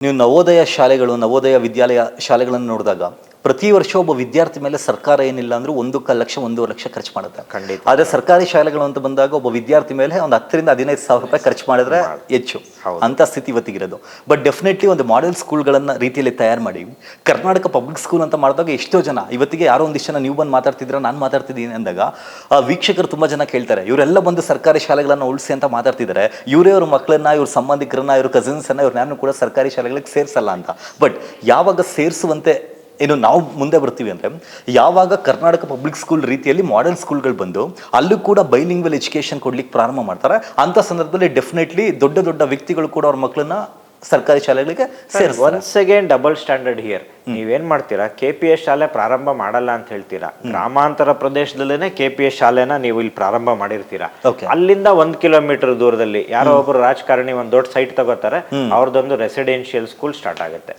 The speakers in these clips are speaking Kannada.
ನೀವು ನವೋದಯ ಶಾಲೆಗಳು ನವೋದಯ ವಿದ್ಯಾಲಯ ಶಾಲೆಗಳನ್ನು ನೋಡಿದಾಗ ಪ್ರತಿ ವರ್ಷ ಒಬ್ಬ ವಿದ್ಯಾರ್ಥಿ ಮೇಲೆ ಸರ್ಕಾರ ಏನಿಲ್ಲ ಅಂದ್ರೆ ಒಂದು ಕ ಲಕ್ಷ ಒಂದೂವರೆ ಲಕ್ಷ ಖರ್ಚು ಮಾಡುತ್ತೆ. ಖಂಡಿತ. ಆದ್ರೆ ಸರ್ಕಾರಿ ಶಾಲೆಗಳು ಅಂತ ಬಂದಾಗ ಒಬ್ಬ ವಿದ್ಯಾರ್ಥಿ ಮೇಲೆ ಒಂದು ಹತ್ತರಿಂದ ಹದಿನೈದು ಸಾವಿರ ರೂಪಾಯಿ ಖರ್ಚು ಮಾಡಿದ್ರೆ ಹೆಚ್ಚು. ಅಂತ ಸ್ಥಿತಿ ಇವತ್ತಿಗಿರೋದು. ಬಟ್ ಡೆಫಿನೆಟ್ಲಿ ಒಂದು ಮಾಡೆಲ್ ಸ್ಕೂಲ್ಗಳನ್ನ ರೀತಿಯಲ್ಲಿ ತಯಾರು ಮಾಡಿ. ಕರ್ನಾಟಕ ಪಬ್ಲಿಕ್ ಸ್ಕೂಲ್ ಅಂತ ಮಾಡಿದಾಗ ಎಷ್ಟೋ ಜನ ಇವತ್ತಿಗೆ ಯಾರೋ ಒಂದಿಷ್ಟು ಜನ ನೀವು ಬಂದು ಮಾತಾಡ್ತಿದ್ರ ನಾನು ಮಾತಾಡ್ತಿದ್ದೀನಿ ಅಂದಾಗ ಆ ವೀಕ್ಷಕರು ತುಂಬಾ ಜನ ಕೇಳ್ತಾರೆ ಇವರೆಲ್ಲ ಬಂದು ಸರ್ಕಾರಿ ಶಾಲೆಗಳನ್ನ ಉಳಿಸಿ ಅಂತ ಮಾತಾಡ್ತಿದ್ದಾರೆ ಇವರೇ ಅವ್ರ ಮಕ್ಕಳನ್ನ ಇವ್ರ ಸಂಬಂಧಿಕರನ್ನ ಇವ್ರ ಕಸಿನ್ಸ್ ಅನ್ನ ಇವ್ರ ಯಾರನ್ನು ಕೂಡ ಸರ್ಕಾರಿ ಶಾಲೆಗಳಿಗೆ ಸೇರಿಸಲ್ಲ ಅಂತ. ಬಟ್ ಯಾವಾಗ ಸೇರಿಸುವಂತೆ ಏನು ನಾವು ಮುಂದೆ ಬರ್ತೀವಿ ಅಂದರೆ ಯಾವಾಗ ಕರ್ನಾಟಕ ಪಬ್ಲಿಕ್ ಸ್ಕೂಲ್ ರೀತಿಯಲ್ಲಿ ಮಾಡೆಲ್ ಸ್ಕೂಲ್ಗಳು ಬಂದು ಅಲ್ಲೂ ಕೂಡ ಬೈಲಿಂಗ್ವಲ್ ಎಜುಕೇಶನ್ ಕೊಡ್ಲಿಕ್ಕೆ ಪ್ರಾರಂಭ ಮಾಡ್ತಾರೆ ಅಂತ ಸಂದರ್ಭದಲ್ಲಿ ಡೆಫಿನೆಟ್ಲಿ ದೊಡ್ಡ ದೊಡ್ಡ ವ್ಯಕ್ತಿಗಳು ಕೂಡ ಅವ್ರ ಮಕ್ಕಳನ್ನ ಸರ್ಕಾರಿ ಶಾಲೆಗಳಿಗೆ sir once again double standard here ನೀವೇನ್ ಮಾಡ್ತೀರಾ? ಕೆ ಪಿ ಎಸ್ ಶಾಲೆ ಪ್ರಾರಂಭ ಮಾಡಲ್ಲ ಅಂತ ಹೇಳ್ತೀರಾ? ಗ್ರಾಮಾಂತರ ಪ್ರದೇಶದಲ್ಲೇನೆ ಕೆ ಪಿ ಎಸ್ ಶಾಲೆನ ನೀವು ಇಲ್ಲಿ ಪ್ರಾರಂಭ ಮಾಡಿರ್ತೀರಾ? ಅಲ್ಲಿಂದ ಒಂದ್ ಕಿಲೋಮೀಟರ್ ದೂರದಲ್ಲಿ ಯಾರೋ ಒಬ್ರು ರಾಜಕಾರಣಿ ಒಂದ್ ದೊಡ್ಡ ಸೈಟ್ ತಗೋತಾರೆ ಅವ್ರದ್ದೊಂದು ರೆಸಿಡೆನ್ಶಿಯಲ್ ಸ್ಕೂಲ್ ಸ್ಟಾರ್ಟ್ ಆಗುತ್ತೆ.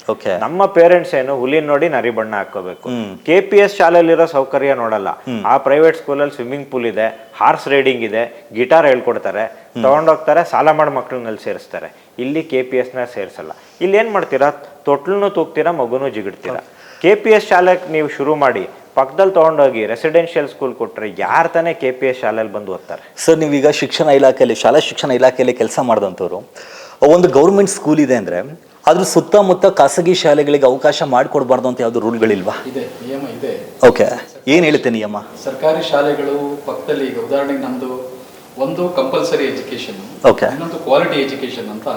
ನಮ್ಮ ಪೇರೆಂಟ್ಸ್ ಏನು ಹುಲಿ ನೋಡಿ ನರಿ ಬಣ್ಣ ಹಾಕೋಬೇಕು ಕೆ ಪಿ ಎಸ್ ಶಾಲೆಯಲ್ಲಿರೋ ಸೌಕರ್ಯ ನೋಡಲ್ಲ. ಆ ಪ್ರೈವೇಟ್ ಸ್ಕೂಲಲ್ಲಿ ಸ್ವಿಮ್ಮಿಂಗ್ ಪೂಲ್ ಇದೆ ಹಾರ್ಸ್ ರೈಡಿಂಗ್ ಇದೆ ಗಿಟಾರ್ ಹೇಳ್ಕೊಡ್ತಾರೆ. ತಗೊಂಡೋಗ್ತಾರೆ ಸಾಲ ಮಾಡಿ ಮಕ್ಳನ್ನಲ್ಲಿ ಸೇರಿಸ್ತಾರೆ. ಇಲ್ಲಿ ಕೆ ಪಿ ಎಸ್ನ ಸೇರಿಸಲ್ಲ. ಇಲ್ಲಿ ಏನು ಮಾಡ್ತೀರಾ? ತೊಟ್ಲನ್ನು ತೂಗ್ತೀರಾ ಮಗುನೂ ಜಿಗಿಡ್ತೀರಾ? ಕೆ ಪಿ ಎಸ್ ಶಾಲೆಗೆ ನೀವು ಶುರು ಮಾಡಿ ಪಕ್ಕದಲ್ಲಿ ತೊಗೊಂಡೋಗಿ ರೆಸಿಡೆನ್ಷಿಯಲ್ ಸ್ಕೂಲ್ ಕೊಟ್ಟರೆ ಯಾರು ತಾನೇ ಕೆ ಪಿ ಎಸ್ ಶಾಲೆಯಲ್ಲಿ ಬಂದು ಓದ್ತಾರೆ? ಸರ್ ನೀವೀಗ ಶಿಕ್ಷಣ ಇಲಾಖೆಯಲ್ಲಿ ಶಾಲಾ ಶಿಕ್ಷಣ ಇಲಾಖೆಯಲ್ಲಿ ಕೆಲಸ ಮಾಡಿದಂಥವ್ರು ಒಂದು ಗೌರ್ಮೆಂಟ್ ಸ್ಕೂಲ್ ಇದೆ ಅಂದರೆ ಅದ್ರ ಸುತ್ತಮುತ್ತ ಖಾಸಗಿ ಶಾಲೆಗಳಿಗೆ ಅವಕಾಶ ಮಾಡಿಕೊಡ್ಬಾರ್ದು ಅಂತ ಯಾವುದು ರೂಲ್ಗಳಿಲ್ವಾ ಇದೆ ನಿಯಮ ಇದೆ. ಓಕೆ ಏನು ಹೇಳುತ್ತೆ ನಿಯಮ? ಸರ್ಕಾರಿ ಶಾಲೆಗಳು ಪಕ್ಕದಲ್ಲಿ ಈಗ ಉದಾಹರಣೆಗೆ ನಮ್ದು ಒಂದು ಕಂಪಲ್ಸರಿ ಎಜುಕೇಶನ್. ಇನ್ನೊಂದು ಕ್ವಾಲಿಟಿ ಎಜುಕೇಶನ್ ಅಂತ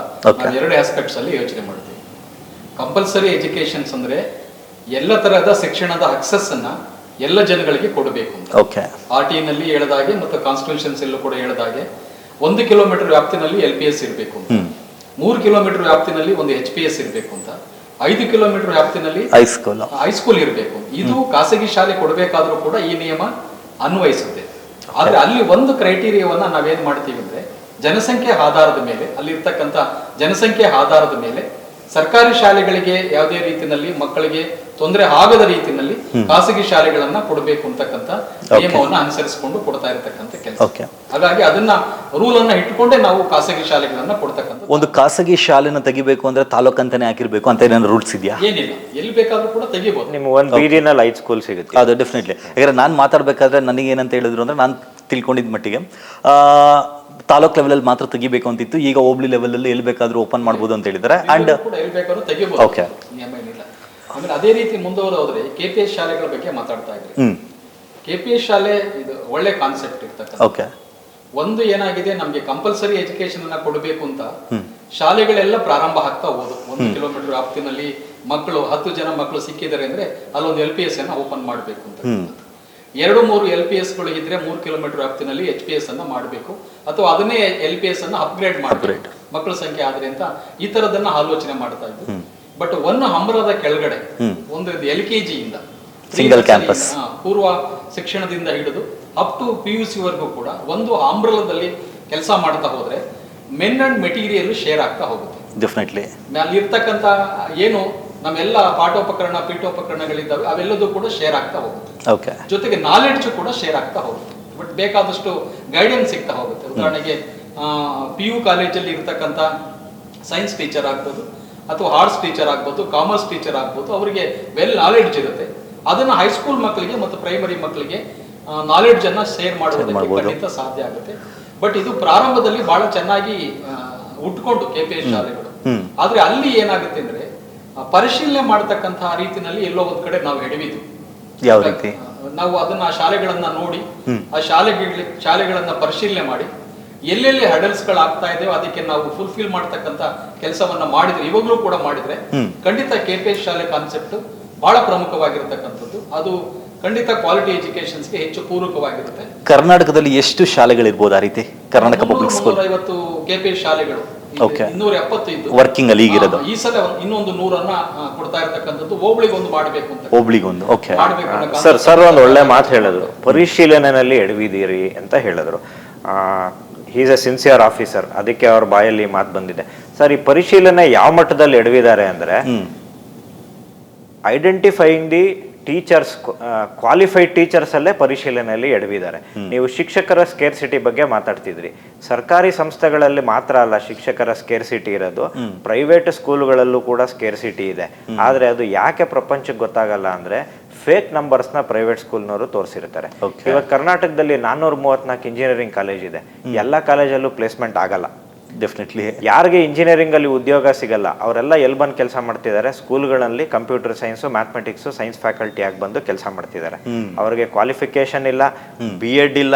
ಎರಡು ಆಸ್ಪೆಕ್ಟ್ಸ್ ಅಲ್ಲಿ ಯೋಚನೆ ಮಾಡ್ತೀವಿ ಕಂಪಲ್ಸರಿ ಎಜುಕೇಶನ್ಸ್ ಅಂದ್ರೆ ಎಲ್ಲ ತರಹದ ಶಿಕ್ಷಣದ ಅಕ್ಸಸ್ ಅನ್ನ ಎಲ್ಲ ಜನಗಳಿಗೆ ಕೊಡಬೇಕು ಅಂತ. ಆರ್ ಟಿ ನಲ್ಲಿ ಹೇಳದಾಗೆ ಮತ್ತು ಕಾನ್ಸ್ಟಿಟ್ಯೂಷನ್ಸ್ ಎಲ್ಲೂ ಕೂಡ ಹೇಳದಾಗೆ ಒಂದು ಕಿಲೋಮೀಟರ್ ವ್ಯಾಪ್ತಿನಲ್ಲಿ ಎಲ್ ಪಿ ಎಸ್ ಇರಬೇಕು ಮೂರು ಕಿಲೋಮೀಟರ್ ವ್ಯಾಪ್ತಿನಲ್ಲಿ ಒಂದು ಎಚ್ ಪಿ ಎಸ್ ಇರಬೇಕು ಅಂತ. ಐದು ಕಿಲೋಮೀಟರ್ ವ್ಯಾಪ್ತಿನಲ್ಲಿ ಹೈಸ್ಕೂಲ್ ಹೈಸ್ಕೂಲ್ ಇರಬೇಕು. ಇದು ಖಾಸಗಿ ಶಾಲೆ ಕೊಡಬೇಕಾದ್ರೂ ಕೂಡ ಈ ನಿಯಮ ಅನ್ವಯಿಸುತ್ತೆ. ಆದ್ರೆ ಅಲ್ಲಿ ಒಂದು ಕ್ರೈಟೀರಿಯಾವನ್ನ ನಾವೇನ್ ಮಾಡ್ತೀವಿ ಅಂದ್ರೆ ಜನಸಂಖ್ಯೆ ಆಧಾರದ ಮೇಲೆ ಅಲ್ಲಿರ್ತಕ್ಕಂಥ ಜನಸಂಖ್ಯೆ ಆಧಾರದ ಮೇಲೆ ಸರ್ಕಾರಿ ಶಾಲೆಗಳಿಗೆ ಯಾವುದೇ ರೀತಿಯಲ್ಲಿ ಮಕ್ಕಳಿಗೆ ತೊಂದರೆ ಆಗದ ರೀತಿಯಲ್ಲಿ ಖಾಸಗಿ ಶಾಲೆಗಳನ್ನ ಕೊಡಬೇಕು ಅಂತಕ್ಕಂಥ ನಿಯಮವನ್ನ ಅನುಸರಿಸಿಕೊಂಡು ಕೊಡ್ತಾ ಇರತಕ್ಕಂಥ ಕೆಲಸ. ಹಾಗಾಗಿ ಅದನ್ನ ರೂಲ್ ಅನ್ನ ಇಟ್ಟುಕೊಂಡೇ ನಾವು ಖಾಸಗಿ ಶಾಲೆಗಳನ್ನ ಕೊಡ್ತಕ್ಕಂಥ ಒಂದು ಖಾಸಗಿ ಶಾಲೆನ ತೆಗಿಬೇಕು ಅಂದ್ರೆ ತಾಲೂಕ್ ಅಂತಾನೆ ಹಾಕಿರ್ಬೇಕು ಅಂತ ಏನಾದ್ರು ರೂಲ್ಸ್ ಇದೆಯಾ? ಏನಿಲ್ಲ. ಎಲ್ಲಿ ಬೇಕಾದ್ರೂ ಕೂಡ ತೆಗಿಬಹುದು ನಿಮ್ಗೆ ಒಂದು ಲೈಟ್ ಸ್ಕೂಲ್ ಸಿಗುತ್ತೆ. ಅದು ಡೆಫಿನೆಟ್ಲಿ ಯಾಕಂದ್ರೆ ನಾನು ಮಾತಾಡ್ಬೇಕಾದ್ರೆ ನನಗೆ ಏನಂತ ಹೇಳಿದ್ರು ಅಂದ್ರೆ ನಾನು ತಿಳ್ಕೊಂಡಿದ್ದ ಮಟ್ಟಿಗೆ. ಆ, ತಾಲೂಕ್ ಲೆವೆಲಲ್ಲಿ ಮಾತ್ರ ತೆಗಿಬೇಕು ಅಂತಿತ್ತು. ಈಗ ಹೋಬ್ಳಿ ಲೆವೆಲಲ್ಲಿ ಎಲ್ಲಿ ಬೇಕಾದ್ರೂ ಓಪನ್ ಮಾಡ್ಬೋದು ಅಂತ ಹೇಳಿದ್ದಾರೆ. ಅಂಡ್ ಆಮೇಲೆ ಅದೇ ರೀತಿ ಮುಂದುವರೆದ್ರೆ ಕೆ ಪಿ ಎಸ್ ಶಾಲೆಗಳ ಬಗ್ಗೆ ಮಾತಾಡ್ತಾ ಇದ್ರಿ. ಕೆ ಪಿ ಎಸ್ ಶಾಲೆ ಇದು ಒಳ್ಳೆ ಕಾನ್ಸೆಪ್ಟ್ ಇರ್ತಕ್ಕಂಥ ಓಕೆ ಒಂದು ಏನಾಗಿದೆ ನಮ್ಗೆ ಕಂಪಲ್ಸರಿ ಎಜುಕೇಶನ್ ಅನ್ನ ಕೊಡಬೇಕು ಅಂತ ಶಾಲೆಗಳೆಲ್ಲ ಪ್ರಾರಂಭ ಆಗ್ತಾ ಹೋದು. ಒಂದು ಕಿಲೋಮೀಟರ್ ವ್ಯಾಪ್ತಿನಲ್ಲಿ ಮಕ್ಕಳು ಹತ್ತು ಜನ ಮಕ್ಕಳು ಸಿಕ್ಕಿದ್ದಾರೆ ಅಂದ್ರೆ ಅಲ್ಲೊಂದು ಎಲ್ ಪಿ ಎಸ್ ಅನ್ನ ಓಪನ್ ಮಾಡಬೇಕು ಅಂತ ಎರಡು ಮೂರು ಎಲ್ ಪಿ ಎಸ್ಗಳು ಇದ್ರೆ ಮೂರು ಕಿಲೋಮೀಟರ್ ವ್ಯಾಪ್ತಿನಲ್ಲಿ ಎಚ್ ಪಿ ಎಸ್ ಅನ್ನ ಮಾಡಬೇಕು. ಅಥವಾ ಅದನ್ನೇ ಎಲ್ ಪಿ ಎಸ್ ಅನ್ನ ಅಪ್ಗ್ರೇಡ್ ಮಾಡಬೇಕು. ಮಕ್ಕಳ ಸಂಖ್ಯೆ ಆದ್ರೆ ಅಂತ ಈ ತರದನ್ನ ಆಲೋಚನೆ ಮಾಡ್ತಾ ಇದ್ದು ಬಟ್ ಒಂದು ಹಂಬರದ ಕೆಳಗಡೆ ಒಂದು ಎಲ್ ಕೆ ಜಿ ಇಂದ ಸಿಂಗಲ್ ಕ್ಯಾಂಪಸ್ ಪೂರ್ವ ಶಿಕ್ಷಣದಿಂದ ಹಿಡಿದು up to P U C ವರ್ಗೂ ಕೂಡ ಒಂದು ಆಂಬ್ರಲದಲ್ಲಿ ಕೆಲಸ ಮಾಡ್ತಾ ಹೋದ್ರೆ ಮೆನ್ ಅಂಡ್ ಮೆಟೀರಿಯಲ್ ಶೇರ್ ಆಗ್ತಾ ಹೋಗುತ್ತೆ. ಡೆಫಿನೆಟ್ಲಿ ಅಲ್ಲಿರ್ತಕ್ಕಂಥ ಏನು ನಮ್ಮೆಲ್ಲ ಪಾಠೋಪಕರಣ ಪೀಠೋಪಕರಣಗಳಿದ್ದಾವೆ ಅವೆಲ್ಲದೂ ಕೂಡ ಶೇರ್ ಆಗ್ತಾ ಹೋಗುತ್ತೆ. ಓಕೆ ಜೊತೆಗೆ ನಾಲೆಡ್ಜ್ ಕೂಡ ಶೇರ್ ಆಗ್ತಾ ಹೋಗುತ್ತೆ. ಬಟ್ ಬೇಕಾದಷ್ಟು ಗೈಡೆನ್ಸ್ ಸಿಗ್ತಾ ಹೋಗುತ್ತೆ. ಉದಾಹರಣೆಗೆ ಪಿ ಯು ಕಾಲೇಜಲ್ಲಿ ಇರ್ತಕ್ಕಂಥ ಸೈನ್ಸ್ ಟೀಚರ್ ಆಗ್ಬೋದು ಅಥವಾ ಆರ್ಟ್ಸ್ ಟೀಚರ್ ಆಗ್ಬೋದು ಕಾಮರ್ಸ್ ಟೀಚರ್ ಆಗ್ಬೋದು ಅವರಿಗೆ ವೆಲ್ ನಾಲೆಡ್ಜ್ ಇರುತ್ತೆ. ಅದನ್ನ ಹೈಸ್ಕೂಲ್ ಮಕ್ಕಳಿಗೆ ಮತ್ತು ಪ್ರೈಮರಿ ಮಕ್ಕಳಿಗೆ ನಾಲೆಡ್ಜ್ ಅನ್ನ ಶೇರ್ ಮಾಡೋದಕ್ಕೆ. ಖಂಡಿತ ಸಾಧ್ಯ ಆಗುತ್ತೆ. ಬಟ್ ಇದು ಪ್ರಾರಂಭದಲ್ಲಿ ಬಹಳ ಚೆನ್ನಾಗಿ ಉಟ್ಕೊಂಡು ಕೆ ಪಿ ಎಸ್ ಶಾಲೆಗಳು. ಆದ್ರೆ ಅಲ್ಲಿ ಏನಾಗುತ್ತೆ ಅಂದ್ರೆ ಪರಿಶೀಲನೆ ಮಾಡತಕ್ಕಂತಹ ರೀತಿನಲ್ಲಿ ಎಲ್ಲೋ ಒಂದ್ ಕಡೆ ನಾವು ಎಡವಿದ್ವಿ. ಯಾವ ರೀತಿ? ನಾವು ಅದನ್ನ ಶಾಲೆಗಳನ್ನ ನೋಡಿ ಆ ಶಾಲೆಗಳ ಶಾಲೆಗಳನ್ನ ಪರಿಶೀಲನೆ ಮಾಡಿ ಎಲ್ಲೆಲ್ಲಿ ಹಡಲ್ಸ್ಗಳು ಆಗ್ತಾ ಇದೆಯೋ ಅದಕ್ಕೆ ನಾವು ಫುಲ್ಫಿಲ್ ಮಾಡ್ತಕ್ಕಂತ ಕೆಲಸವನ್ನ ಮಾಡಿದ್ರೆ ಇವಾಗಲೂ ಕೂಡ ಮಾಡಿದ್ರೆ ಖಂಡಿತ ಕೆ ಪಿ ಎಸ್ ಶಾಲೆ ಕಾನ್ಸೆಪ್ಟ್ ಬಹಳ ಪ್ರಮುಖವಾಗಿರ್ತಕ್ಕಂಥದ್ದು. ಅದು ಖಂಡಿತ ಕ್ವಾಲಿಟಿ ಎಜುಕೇಶನ್ಸ್ಗೆ ಹೆಚ್ಚು ಪೂರಕವಾಗಿರುತ್ತೆ. ಕರ್ನಾಟಕದಲ್ಲಿ ಎಷ್ಟು ಶಾಲೆಗಳಿರ್ಬೋದು ಆ ರೀತಿ? ಕರ್ನಾಟಕ ಪಬ್ಲಿಕ್ ಸ್ಕೂಲ್ ಐವತ್ತು ಕೆ ಪಿ ಎಸ್ ಶಾಲೆಗಳು. Okay. ಇನ್ನೂರ ಎಪ್ಪತ್ತು ವರ್ಕಿಂಗ್ ಅಲ್ಲಿ ಈಗಿರೋದು ಈ ಸಲ ಇನ್ನೊಂದು ನೂರನ್ನ ಕೊಡ್ತಾ ಇರ್ತಕ್ಕಂಥದ್ದು. ಹೋಬಳಿಗೆ ಒಂದು ಮಾಡಬೇಕು ಅಂತ. ಹೋಬ್ಳಿಗೊಂದು ಓಕೆ ಮಾಡ್ಬೇಕು ಸರ್ ಸರ್ ಒಂದು ಒಳ್ಳೆ ಮಾತು ಹೇಳಿದ್ರು. ಪರಿಶೀಲನೆಯಲ್ಲಿ ಎಡವಿದ್ದೀರಿ ಅಂತ ಹೇಳಿದ್ರು. ಈಸ್ ಎ ಸಿನ್ಸಿಯರ್ ಆಫೀಸರ್ ಅದಕ್ಕೆ ಅವ್ರ ಬಾಯಲ್ಲಿ ಮಾತು ಬಂದಿದೆ. ಸರ್ ಈ ಪರಿಶೀಲನೆ ಯಾವ ಮಟ್ಟದಲ್ಲಿ ಎಡವಿದ್ದಾರೆ ಅಂದ್ರೆ identifying the teachers qualified teachers ಅಲ್ಲೇ ಪರಿಶೀಲನೆಯಲ್ಲಿ ಎಡವಿದ್ದಾರೆ. ನೀವು ಶಿಕ್ಷಕರ ಸ್ಕೇರ್ಸಿಟಿ ಬಗ್ಗೆ ಮಾತಾಡ್ತಿದ್ರಿ. ಸರ್ಕಾರಿ ಸಂಸ್ಥೆಗಳಲ್ಲಿ ಮಾತ್ರ ಅಲ್ಲ ಶಿಕ್ಷಕರ ಸ್ಕೇರ್ಸಿಟಿ ಇರೋದು. ಪ್ರೈವೇಟ್ ಸ್ಕೂಲ್ಗಳಲ್ಲೂ ಕೂಡ ಸ್ಕೇರ್ಸಿಟಿ ಇದೆ. ಆದ್ರೆ ಅದು ಯಾಕೆ ಪ್ರಪಂಚಕ್ಕೆ ಗೊತ್ತಾಗಲ್ಲ ಅಂದ್ರೆ ಫೇಕ್ನ ಪ್ರೈವೇಟ್ ಸ್ಕೂಲ್ನವರು ತೋರಿಸಿರ್ತಾರೆ. ಇವಾಗ ಕರ್ನಾಟಕದಲ್ಲಿ ನಾನ್ನೂರ ಮೂವತ್ನಾಲ್ಕು ಇಂಜಿನಿಯರಿಂಗ್ ಕಾಲೇಜ್ ಇದೆ. ಎಲ್ಲ ಕಾಲೇಜಲ್ಲೂ ಪ್ಲೇಸ್ಮೆಂಟ್ ಆಗಲ್ಲ. ಡೆಫಿನೆಟ್ಲಿ ಯಾರಿಗೆ ಇಂಜಿನಿಯರಿಂಗ್ ಅಲ್ಲಿ ಉದ್ಯೋಗ ಸಿಗಲ್ಲ ಅವರೆಲ್ಲ ಎಲ್ಲಿ ಬಂದು ಕೆಲಸ ಮಾಡ್ತಿದ್ದಾರೆ. ಸ್ಕೂಲ್ಗಳಲ್ಲಿ computer science mathematics science faculty ಆಗಿ ಬಂದು ಕೆಲಸ ಮಾಡ್ತಿದ್ದಾರೆ. ಅವ್ರಿಗೆ ಕ್ವಾಲಿಫಿಕೇಶನ್ ಇಲ್ಲ ಬಿ ಎಡ್ ಇಲ್ಲ.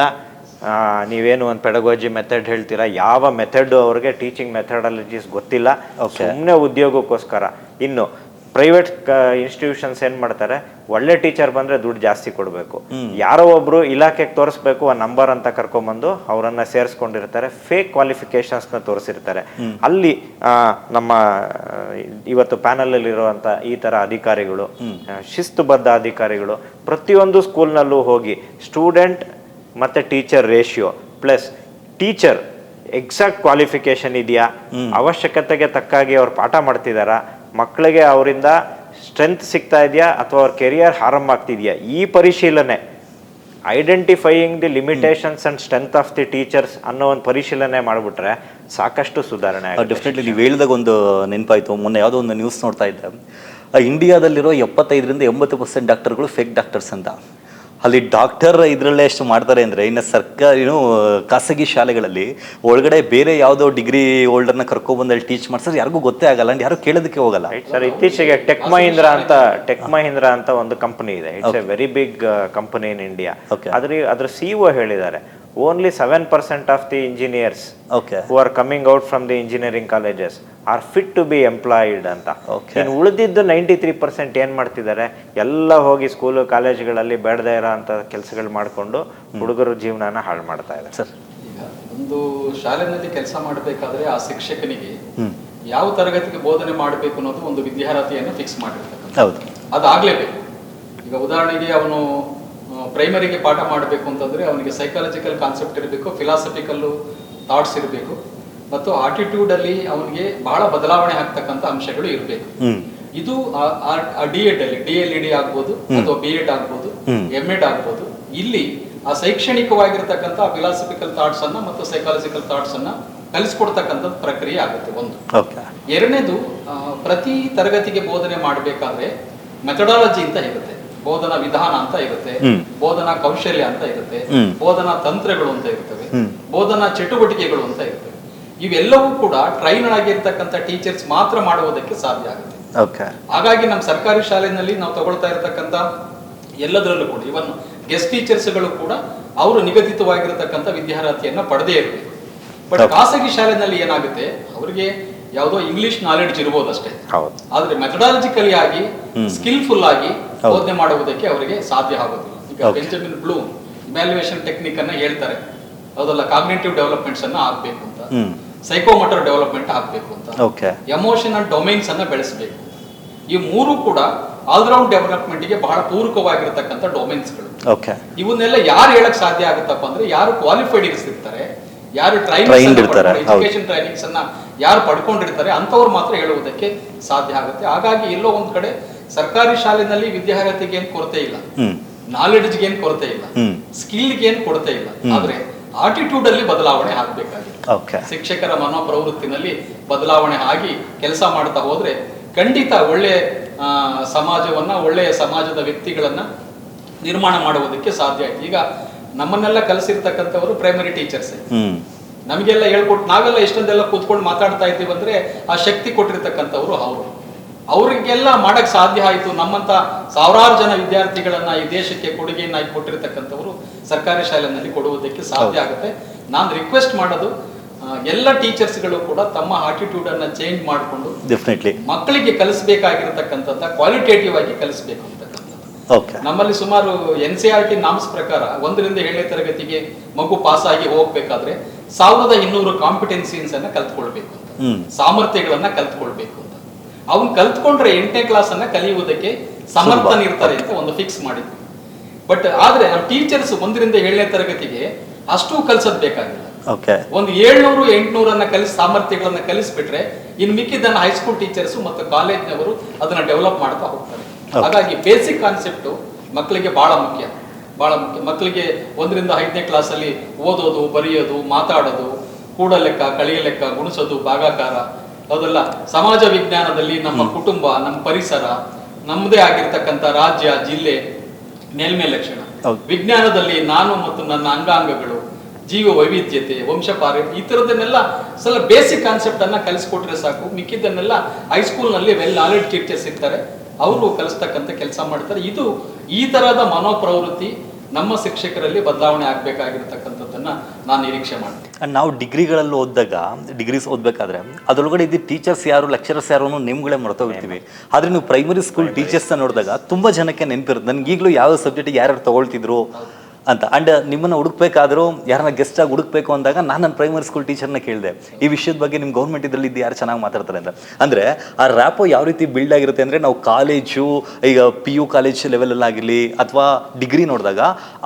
ನೀವೇನು ಒಂದು ಪೆಡಗೋಜಿ ಮೆಥಡ್ ಹೇಳ್ತೀರಾ? ಯಾವ ಮೆಥಡ್ ಅವ್ರಿಗೆ ಟೀಚಿಂಗ್ ಮೆಥಡಾಲಜೀಸ್ ಗೊತ್ತಿಲ್ಲ. ಸುಮ್ಮನೆ ಉದ್ಯೋಗಕ್ಕೋಸ್ಕರ. ಇನ್ನು ಪ್ರೈವೇಟ್ ಇನ್ಸ್ಟಿಟ್ಯೂಷನ್ಸ್ ಏನ್ ಮಾಡ್ತಾರೆ? ಒಳ್ಳೆ ಟೀಚರ್ ಬಂದ್ರೆ ದುಡ್ಡು ಜಾಸ್ತಿ ಕೊಡಬೇಕು. ಯಾರೋ ಒಬ್ರು ಇಲಾಖೆಗೆ ತೋರಿಸ್ಬೇಕು ಆ ನಂಬರ್ ಅಂತ ಕರ್ಕೊಂಡ್ಬಂದು ಅವರನ್ನ ಸೇರಿಸ್ಕೊಂಡಿರ್ತಾರೆ ಫೇಕ್ ಕ್ವಾಲಿಫಿಕೇಶನ್ಸ್ನ ತೋರಿಸಿರ್ತಾರೆ. ಅಲ್ಲಿ ನಮ್ಮ ಇವತ್ತು ಪ್ಯಾನಲ್ ಅಲ್ಲಿ ಇರುವಂತ ಈ ತರ ಅಧಿಕಾರಿಗಳು ಶಿಸ್ತುಬದ್ಧ ಅಧಿಕಾರಿಗಳು ಪ್ರತಿಯೊಂದು ಸ್ಕೂಲ್ನಲ್ಲೂ ಹೋಗಿ ಸ್ಟೂಡೆಂಟ್ ಮತ್ತೆ teacher ratio plus teacher exact qualification ಇದೆಯಾ? ಅವಶ್ಯಕತೆಗೆ ತಕ್ಕಾಗಿ ಅವ್ರು ಪಾಠ ಮಾಡ್ತಿದಾರಾ? ಮಕ್ಕಳಿಗೆ ಅವರಿಂದ ಸ್ಟ್ರೆಂತ್ ಸಿಗ್ತಾ ಇದೆಯಾ ಅಥವಾ ಅವ್ರ ಕೆರಿಯರ್ ಆರಂಭ ಆಗ್ತಿದೆಯಾ ಈ ಪರಿಶೀಲನೆ identifying the limitations and strength of the teachers ಅನ್ನೋ ಒಂದು ಪರಿಶೀಲನೆ ಮಾಡಿಬಿಟ್ರೆ ಸಾಕಷ್ಟು ಸುಧಾರಣೆ ಡೆಫಿನೆಟ್ಲಿ ನೀವು ಹೇಳಿದಾಗ ಒಂದು ನೆನಪಾಯಿತು. ಮೊನ್ನೆ ಯಾವುದೋ ಒಂದು ನ್ಯೂಸ್ ನೋಡ್ತಾ ಇದ್ದೆ. ಇಂಡಿಯಾದಲ್ಲಿರೋ ಎಪ್ಪತ್ತೈದರಿಂದ ಎಂಬತ್ತು ಪರ್ಸೆಂಟ್ ಡಾಕ್ಟರ್ಗಳು ಫೇಕ್ ಡಾಕ್ಟರ್ಸ್ ಅಂತ. ಅಲ್ಲಿ ಡಾಕ್ಟರ್ ಇದರಲ್ಲೇ ಎಷ್ಟು ಮಾಡ್ತಾರೆ ಅಂದರೆ ಇನ್ನು ಸರ್ಕಾರಿ ಏನು ಖಾಸಗಿ ಶಾಲೆಗಳಲ್ಲಿ ಒಳಗಡೆ ಬೇರೆ ಯಾವುದೋ ಡಿಗ್ರಿ ಹೋಲ್ಡರ್ನ ಕರ್ಕೊಬಂದು ಅಲ್ಲಿ ಟೀಚ್ ಮಾಡ್ಸೋದು ಯಾರಿಗೂ ಗೊತ್ತೇ ಆಗಲ್ಲ ಅಂಡ್ ಯಾರು ಕೇಳೋದಕ್ಕೆ ಹೋಗಲ್ಲ. ಸರ್ ಇತ್ತೀಚೆಗೆ ಟೆಕ್ ಮಹೀಂದ್ರ ಅಂತ ಟೆಕ್ ಮಹೀಂದ್ರ ಅಂತ ಒಂದು ಕಂಪನಿ ಇದೆ. It's a very big company in India. ಅದ್ರ ಅದ್ರ ಸಿಇಒ ಹೇಳಿದ್ದಾರೆ. Only seven percent of the engineers okay who are coming out from the engineering colleges are fit to be employed ಅಂತ. Okay. ಇನ್ನು ಉಳಿದಿದ್ದು ನೈಂಟಿ ತ್ರೀ ಪರ್ಸೆಂಟ್ ಏನು ಮಾಡ್ತಿದ್ದಾರೆ? ಎಲ್ಲ ಹೋಗಿ ಸ್ಕೂಲು ಕಾಲೇಜ್ಗಳಲ್ಲಿ ಬೇಡದೇ ಇರೋ ಅಂಥ ಕೆಲಸಗಳು ಮಾಡಿಕೊಂಡು ಹುಡುಗರ ಜೀವನನ ಹಾಳು ಮಾಡ್ತಾ ಇದ್ದಾರೆ. ಸರ್. ಒಂದು ಶಾಲೆನಲ್ಲಿ ಕೆಲಸ ಮಾಡಬೇಕಾದ್ರೆ ಆ ಶಿಕ್ಷಕನಿಗೆ ಯಾವ ತರಗತಿಗೆ ಬೋಧನೆ ಮಾಡಬೇಕು ಅನ್ನೋದು ಒಂದು ವಿದ್ಯಾರ್ಥಿಯನ್ನು ಫಿಕ್ಸ್ ಮಾಡಿರ್ತಕ್ಕಂಥ ಹೌದು. ಅದಾಗಲೇಬೇಕು. ಈಗ ಉದಾಹರಣೆಗೆ ಅವನು ಪ್ರೈಮರಿಗೆ ಪಾಠ ಮಾಡಬೇಕು ಅಂತಂದ್ರೆ ಅವನಿಗೆ ಸೈಕಾಲಜಿಕಲ್ ಕಾನ್ಸೆಪ್ಟ್ ಇರಬೇಕು ಫಿಲಾಸಫಿಕಲ್ ಥಾಟ್ಸ್ ಇರಬೇಕು ಮತ್ತು ಆಟಿಟ್ಯೂಡ್ ಅಲ್ಲಿ ಅವನಿಗೆ ಬಹಳ ಬದಲಾವಣೆ ಆಗ್ತಕ್ಕಂಥ ಅಂಶಗಳು ಇರಬೇಕು. ಇದು ಡಿ ಎಡ್ ಅಲ್ಲಿ ಡಿ ಎಲ್ ಇ ಡಿ ಆಗ್ಬೋದು ಅಥವಾ ಬಿ ಎಡ್ ಆಗ್ಬೋದು ಎಂ ಎಡ್ ಆಗ್ಬೋದು ಇಲ್ಲಿ ಆ ಶೈಕ್ಷಣಿಕವಾಗಿರ್ತಕ್ಕಂಥ ಫಿಲಾಸಫಿಕಲ್ ಥಾಟ್ಸ್ ಅನ್ನ ಮತ್ತು ಸೈಕಾಲಜಿಕಲ್ ಥಾಟ್ಸ್ ಅನ್ನ ಕಲಿಸ್ಕೊಡ್ತಕ್ಕಂಥ ಪ್ರಕ್ರಿಯೆ ಆಗುತ್ತೆ ಒಂದು. ಎರಡನೇದು ಪ್ರತಿ ತರಗತಿಗೆ ಬೋಧನೆ ಮಾಡಬೇಕಾದ್ರೆ ಮೆಥಡಾಲಜಿ ಅಂತ ಇರುತ್ತೆ. ಬೋಧನಾ ವಿಧಾನ ಅಂತ ಇರುತ್ತೆ ಬೋಧನಾ ಕೌಶಲ್ಯ ಅಂತ ಇರುತ್ತೆ ಬೋಧನಾ ತಂತ್ರಗಳು ಅಂತ ಇರ್ತವೆ ಬೋಧನಾ ಚಟುವಟಿಕೆಗಳು ಅಂತ ಇರ್ತವೆ ಇವೆಲ್ಲವೂ ಕೂಡ ಟ್ರೈನ್ ಆಗಿರ್ತಕ್ಕಂಥ ಟೀಚರ್ಸ್ ಮಾತ್ರ ಮಾಡುವುದಕ್ಕೆ ಸಾಧ್ಯ ಆಗುತ್ತೆ. ಹಾಗಾಗಿ ನಮ್ಮ ಸರ್ಕಾರಿ ಶಾಲೆಯಲ್ಲಿ ನಾವು ತಗೊಳ್ತಾ ಇರತಕ್ಕಂಥ ಎಲ್ಲದರಲ್ಲೂ ಕೂಡ ಇವನ್ ಗೆಸ್ಟ್ ಟೀಚರ್ಸ್ಗಳು ಕೂಡ ಅವರು ನಿಗದಿತವಾಗಿರತಕ್ಕಂಥ ವಿದ್ಯಾರ್ಥಿಯನ್ನ ಪಡೆದೇ ಇರಬೇಕು. ಬಟ್ ಖಾಸಗಿ ಶಾಲೆನಲ್ಲಿ ಏನಾಗುತ್ತೆ ಅವರಿಗೆ ಯಾವುದೋ ಇಂಗ್ಲಿಷ್ ನಾಲೆಡ್ಜ್ ಇರಬಹುದು ಹೌದು. ಆದ್ರೆ ಮೆಥಡಾಲಜಿಕಲಿ ಆಗಿ. ಸ್ಕಿಲ್ಫುಲ್ ಆಗಿ. ಬೋಧನೆ ಮಾಡುವುದಕ್ಕೆ ಅವರಿಗೆ ಸಾಧ್ಯ ಆಗೋದಿಲ್ಲ. ಈಗ. ಬೆಂಜಮಿನ್ ಬ್ಲೂ ಇವ್ಯಾಲ್ಯೂಯೇಷನ್ ಟೆಕ್ನಿಕ್ ಅನ್ನ ಹೇಳ್ತಾರೆ. ಹೌದಲ್ಲ ಕಾಗ್ನೇಟಿವ್ ಡೆವಲಪ್ಮೆಂಟ್ಸ್ ಅನ್ನ ಆಗ್ಬೇಕು ಅಂತ. ಸೈಕೋಮೋಟರ್ ಡೆವಲಪ್ಮೆಂಟ್ ಆಗ್ಬೇಕು ಅಂತ. ಎಮೋಷನಲ್ ಡೊಮೈನ್ಸ್ ಅನ್ನ ಬೆಳೆಸಬೇಕು. ಈ ಮೂರು ಕೂಡ ಆಲ್ರೌಂಡ್ ಡೆವಲಪ್ಮೆಂಟ್ಗೆ ಬಹಳ ಪೂರಕವಾಗಿರತಕ್ಕಂಥ ಡೊಮೈನ್ಸ್ಗಳು ಗಳು. ಇವನ್ನೆಲ್ಲ ಯಾರು ಹೇಳಕ್ ಸಾಧ್ಯ ಆಗುತ್ತಪ್ಪ ಅಂದ್ರೆ ಯಾರು ಕ್ವಾಲಿಫೈಡ್ ಇರ್ತಾರೆ. ಯಾರು ಟ್ರೈನಿಂಗ್. ಎಜುಕೇಶನ್ ಟ್ರೈನಿಂಗ್ಸ್ ಅನ್ನ ಯಾರು ಪಡ್ಕೊಂಡಿರ್ತಾರೆ ಅಂಥವ್ರು ಮಾತ್ರ ಹೇಳುವುದಕ್ಕೆ ಸಾಧ್ಯ ಆಗುತ್ತೆ. ಹಾಗಾಗಿ ಎಲ್ಲೋ ಒಂದು ಕಡೆ ಸರ್ಕಾರಿ ಶಾಲೆನಲ್ಲಿ ವಿದ್ಯಾರ್ಹತೆಗೆ ಏನ್ ಕೊರತೆ ಇಲ್ಲ. ನಾಲೆಡ್ಜ್ಗೆ ಏನು ಕೊರತೆ ಇಲ್ಲ. ಸ್ಕಿಲ್ಗೆ ಏನ್ ಕೊರತೆ ಇಲ್ಲ. ಆದ್ರೆ ಆಟಿಟ್ಯೂಡ್ ಅಲ್ಲಿ ಬದಲಾವಣೆ ಆಗ್ಬೇಕಾಗಿದೆ. ಶಿಕ್ಷಕರ ಮನೋಪ್ರವೃತ್ತಿನಲ್ಲಿ ಬದಲಾವಣೆ ಆಗಿ ಕೆಲಸ ಮಾಡ್ತಾ ಹೋದ್ರೆ ಖಂಡಿತ ಒಳ್ಳೆ ಆ, ಸಮಾಜವನ್ನ ಒಳ್ಳೆಯ ಸಮಾಜದ ವ್ಯಕ್ತಿಗಳನ್ನ ನಿರ್ಮಾಣ ಮಾಡುವುದಕ್ಕೆ ಸಾಧ್ಯ ಆಯ್ತು. ಈಗ ನಮ್ಮನ್ನೆಲ್ಲ ಕಲಿಸಿರ್ತಕ್ಕಂಥವರು ಪ್ರೈಮರಿ ಟೀಚರ್ಸ್ ನಮಗೆಲ್ಲ ಹೇಳ್ಕೊಟ್ಟು ನಾವೆಲ್ಲ ಎಷ್ಟೊಂದೆಲ್ಲ ಕೂತ್ಕೊಂಡು ಮಾತಾಡ್ತಾ ಇದ್ದೀವಿ ಅಂದ್ರೆ ಆ ಶಕ್ತಿ ಕೊಟ್ಟಿರ್ತಕ್ಕಂಥವ್ರು ಅವರು. ಅವರಿಗೆಲ್ಲ ಮಾಡಕ್ ಸಾಧ್ಯ ಆಯಿತು. ನಮ್ಮಂತ ಸಾವಿರಾರು ಜನ ವಿದ್ಯಾರ್ಥಿಗಳನ್ನ ಈ ದೇಶಕ್ಕೆ ಕೊಡುಗೆಯನ್ನಾಗಿ ಕೊಟ್ಟಿರ್ತಕ್ಕಂಥವ್ರು ಸರ್ಕಾರಿ ಶಾಲೆನಲ್ಲಿ ಕೊಡುವುದಕ್ಕೆ ಸಾಧ್ಯ ಆಗುತ್ತೆ. ನಾನು ರಿಕ್ವೆಸ್ಟ್ ಮಾಡೋದು ಎಲ್ಲ ಟೀಚರ್ಸ್ಗಳು ಕೂಡ ತಮ್ಮ ಆಟಿಟ್ಯೂಡ್ ಅನ್ನ ಚೇಂಜ್ ಮಾಡಿಕೊಂಡು ಡೆಫಿನೆಟ್ಲಿ ಮಕ್ಕಳಿಗೆ ಕಲಿಸಬೇಕಾಗಿರತಕ್ಕಂಥದ್ದ ಕ್ವಾಲಿಟೇಟಿವ್ ಆಗಿ ಕಲಿಸಬೇಕು ಅಂತಕ್ಕಂಥದ್ದು. ನಮ್ಮಲ್ಲಿ ಸುಮಾರು N C R T norms ಪ್ರಕಾರ ಒಂದರಿಂದ ಏಳನೇ ತರಗತಿಗೆ ಮಗು ಪಾಸ್ ಆಗಿ ಹೋಗ್ಬೇಕಾದ್ರೆ ಸಾವಿರದ ಇನ್ನೂರು ಕಾಂಪಿಟೆನ್ಸಿಯನ್ಸ್ ಅನ್ನ ಕಲ್ತ್ಕೊಳ್ಬೇಕು ಅಂತ. ಸಾಮರ್ಥ್ಯಗಳನ್ನ ಕಲ್ತ್ಕೊಳ್ಬೇಕು ಅಂತ. ಅವ್ನು ಕಲ್ತ್ಕೊಂಡ್ರೆ ಎಂಟನೇ ಕ್ಲಾಸ್ ಅನ್ನ ಕಲಿಯುವುದಕ್ಕೆ ಸಮರ್ಥನಿರ್ತಾರೆ ಅಂತ ಒಂದು ಫಿಕ್ಸ್ ಮಾಡಿದ್ವಿ. ಬಟ್ ಆದ್ರೆ ನಮ್ಮ ಟೀಚರ್ಸ್ ಒಂದರಿಂದ ಏಳನೇ ತರಗತಿಗೆ ಅಷ್ಟು ಕಲ್ಸದ್ ಬೇಕಾಗಿಲ್ಲ. ಒಂದು ಏಳ್ನೂರು ಎಂಟ್ನೂರನ್ನ ಕಲಿಸಿ ಸಾಮರ್ಥ್ಯಗಳನ್ನ ಕಲಿಸ್ಬಿಟ್ರೆ ಇನ್ನು ಮಿಕ್ಕಿದ್ದನ್ನ ಹೈಸ್ಕೂಲ್ ಟೀಚರ್ಸ್ ಮತ್ತು ಕಾಲೇಜ್ನವರು ಅದನ್ನ ಡೆವಲಪ್ ಮಾಡ್ತಾ ಹೋಗ್ತಾರೆ. ಹಾಗಾಗಿ ಬೇಸಿಕ್ ಕಾನ್ಸೆಪ್ಟು ಮಕ್ಕಳಿಗೆ ಬಹಳ ಮುಖ್ಯ. ಬಹಳ ಮುಖ್ಯ. ಮಕ್ಕಳಿಗೆ ಒಂದರಿಂದ ಐದನೇ ಕ್ಲಾಸಲ್ಲಿ ಓದೋದು ಬರೆಯೋದು ಮಾತಾಡೋದು ಕೂಡ ಲೆಕ್ಕ ಕಳೆಯ ಲೆಕ್ಕ ಗುಣಿಸೋದು ಭಾಗಾಕಾರ ಅದೆಲ್ಲ ಸಮಾಜ ವಿಜ್ಞಾನದಲ್ಲಿ ನಮ್ಮ ಕುಟುಂಬ ನಮ್ಮ ಪರಿಸರ ನಮ್ಮದೇ ಆಗಿರ್ತಕ್ಕಂಥ ರಾಜ್ಯ ಜಿಲ್ಲೆ ಮೇಲ್ಮೆ ಲಕ್ಷಣ. ವಿಜ್ಞಾನದಲ್ಲಿ ನಾನು ಮತ್ತು ನನ್ನ ಅಂಗಾಂಗಗಳು ಜೀವ ವೈವಿಧ್ಯತೆ ವಂಶಪಾರ ಈ ಥರದನ್ನೆಲ್ಲ ಸಲ ಬೇಸಿಕ್ ಕಾನ್ಸೆಪ್ಟ್ ಅನ್ನ ಕಲಿಸ್ಕೊಟ್ರೆ ಸಾಕು. ಮಿಕ್ಕಿದ್ದನ್ನೆಲ್ಲ ಹೈಸ್ಕೂಲ್ನಲ್ಲಿ ವೆಲ್ ನಾಲೆಡ್ಜ್ ಟೀಚರ್ಸ್ ಇರ್ತಾರೆ. ಅವರು ಕಲಿಸ್ತಕ್ಕಂಥ ಕೆಲಸ ಮಾಡ್ತಾರೆ. ಇದು ಈ ತರಹದ ಮನೋಪ್ರವೃತ್ತಿ ನಮ್ಮ ಶಿಕ್ಷಕರಲ್ಲಿ ಬದಲಾವಣೆ ಆಗ್ಬೇಕಾಗಿರ್ತಕ್ಕಂಥದ್ದನ್ನ ನಾನು ನಿರೀಕ್ಷೆ ಮಾಡ್ತೀನಿ. ನಾವು ಡಿಗ್ರಿಗಳಲ್ಲಿ ಓದಿದಾಗ, ಡಿಗ್ರೀಸ್ ಓದಬೇಕಾದ್ರೆ ಅದರೊಳಗಡೆ ಇದ್ದ ಟೀಚರ್ಸ್ ಯಾರು ಲೆಕ್ಚರರ್ಸ್ ಯಾರು ಅನ್ನೋ ನೇಮ್ಗಳೇ ಮರ್ತೋಗಿರ್ತೀವಿ ಆದರೆ ನೀವು ಪ್ರೈಮರಿ ಸ್ಕೂಲ್ ಟೀಚರ್ಸ್ನ ನೋಡಿದಾಗ ತುಂಬ ಜನಕ್ಕೆ ನೆನಪಿರುತ್ತೆ. ನನಗೆ ಈಗಲೂ ಯಾವ ಸಬ್ಜೆಕ್ಟ್ ಯಾರ್ಯಾರು ತಗೊಳ್ತಿದ್ರು ಅಂತ. ಅಂಡ್ ನಿಮ್ಮನ್ನು ಹುಡುಕ್ಬೇಕಾದ್ರೂ ಯಾರನ್ನ ಗೆಸ್ಟ್ ಆಗಿ ಹುಡುಕ್ಬೇಕು ಅಂದಾಗ ನಾನು ನನ್ನ ಪ್ರೈಮರಿ ಸ್ಕೂಲ್ ಟೀಚರ್ನ ಕೇಳಿದೆ. ಈ ವಿಷಯದ ಬಗ್ಗೆ ನಿಮ್ಮ ಗೌರ್ಮೆಂಟ್ ಇದರಲ್ಲಿ ಇದ್ದು ಯಾರು ಚೆನ್ನಾಗಿ ಮಾತಾಡ್ತಾರೆ ಅಂತ. ಅಂದರೆ ಆ ರ್ಯಾಪೋ ಯಾವ ರೀತಿ ಬಿಲ್ಡ್ ಆಗಿರುತ್ತೆ ಅಂದರೆ ನಾವು ಕಾಲೇಜು ಈಗ ಪಿ ಯು ಕಾಲೇಜ್ ಲೆವೆಲಲ್ಲಾಗಿರಲಿ ಅಥವಾ ಡಿಗ್ರಿ ನೋಡಿದಾಗ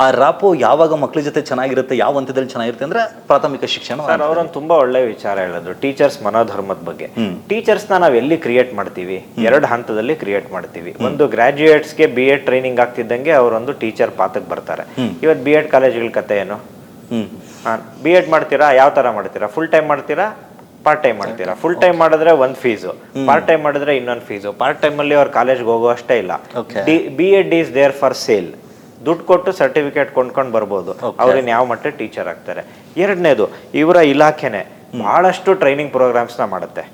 ಆ ರ್ಯಾಪೋ ಯಾವಾಗ ಮಕ್ಕಳ ಜೊತೆ ಚೆನ್ನಾಗಿರುತ್ತೆ ಯಾವ ಹಂತದಲ್ಲಿ ಚೆನ್ನಾಗಿರುತ್ತೆ ಅಂದರೆ ಪ್ರಾಥಮಿಕ ಶಿಕ್ಷಣ ಅವರೊಂದು ತುಂಬಾ ಒಳ್ಳೆ ವಿಚಾರ ಹೇಳಿದ್ರು ಟೀಚರ್ಸ್ ಮನೋಧರ್ಮದ ಬಗ್ಗೆ. ಟೀಚರ್ಸ್ನ ನಾವು ಎಲ್ಲಿ ಕ್ರಿಯೇಟ್ ಮಾಡ್ತೀವಿ? ಎರಡು ಹಂತದಲ್ಲಿ ಕ್ರಿಯೇಟ್ ಮಾಡ್ತೀವಿ. ಒಂದು ಗ್ರಾಜ್ಯುಯೇಟ್ಸ್ಗೆ ಬಿ ಎಡ್ ಟ್ರೈನಿಂಗ್ ಆಗ್ತಿದ್ದಂಗೆ ಅವರೊಂದು ಟೀಚರ್ ಪಾತಕ್ಕೆ ಬರ್ತಾರೆ. ಇವತ್ತು ಬಿ ಎಡ್ ಕಾಲೇಜ್ಗಳ ಕತೆ ಏನು? ಬಿ ಎಡ್ ಮಾಡ್ತೀರಾ? ಯಾವ ತರ ಮಾಡ್ತೀರಾ? ಫುಲ್ ಟೈಮ್ ಮಾಡ್ತೀರಾ? ಪಾರ್ಟ್ ಟೈಮ್ ಮಾಡ್ತೀರಾ? ಫುಲ್ ಟೈಮ್ ಮಾಡಿದ್ರೆ ಒಂದು ಫೀಸು ಪಾರ್ಟ್ ಟೈಮ್ ಮಾಡಿದ್ರೆ ಇನ್ನೊಂದು ಫೀಸು ಪಾರ್ಟ್ ಟೈಮ್ ಅಲ್ಲಿ ಅವ್ರು ಕಾಲೇಜ್ಗೆ ಹೋಗೋ ಅಷ್ಟೇ ಇಲ್ಲ. B Ed B Ed is there for sale ದುಡ್ಡು ಕೊಟ್ಟು ಸರ್ಟಿಫಿಕೇಟ್ ಕೊಂಡ್ಕೊಂಡು ಬರ್ಬೋದು. ಅವ್ರನ್ನ ಯಾವ ಮಟ್ಟ ಟೀಚರ್ ಆಗ್ತಾರೆ. ಎರಡನೇದು ಇವರ ಇಲಾಖೆನೆ ಬಹಳಷ್ಟು ಟ್ರೈನಿಂಗ್ ಪ್ರೋಗ್ರಾಮ್ಸ್ನ ಮಾಡುತ್ತೆ.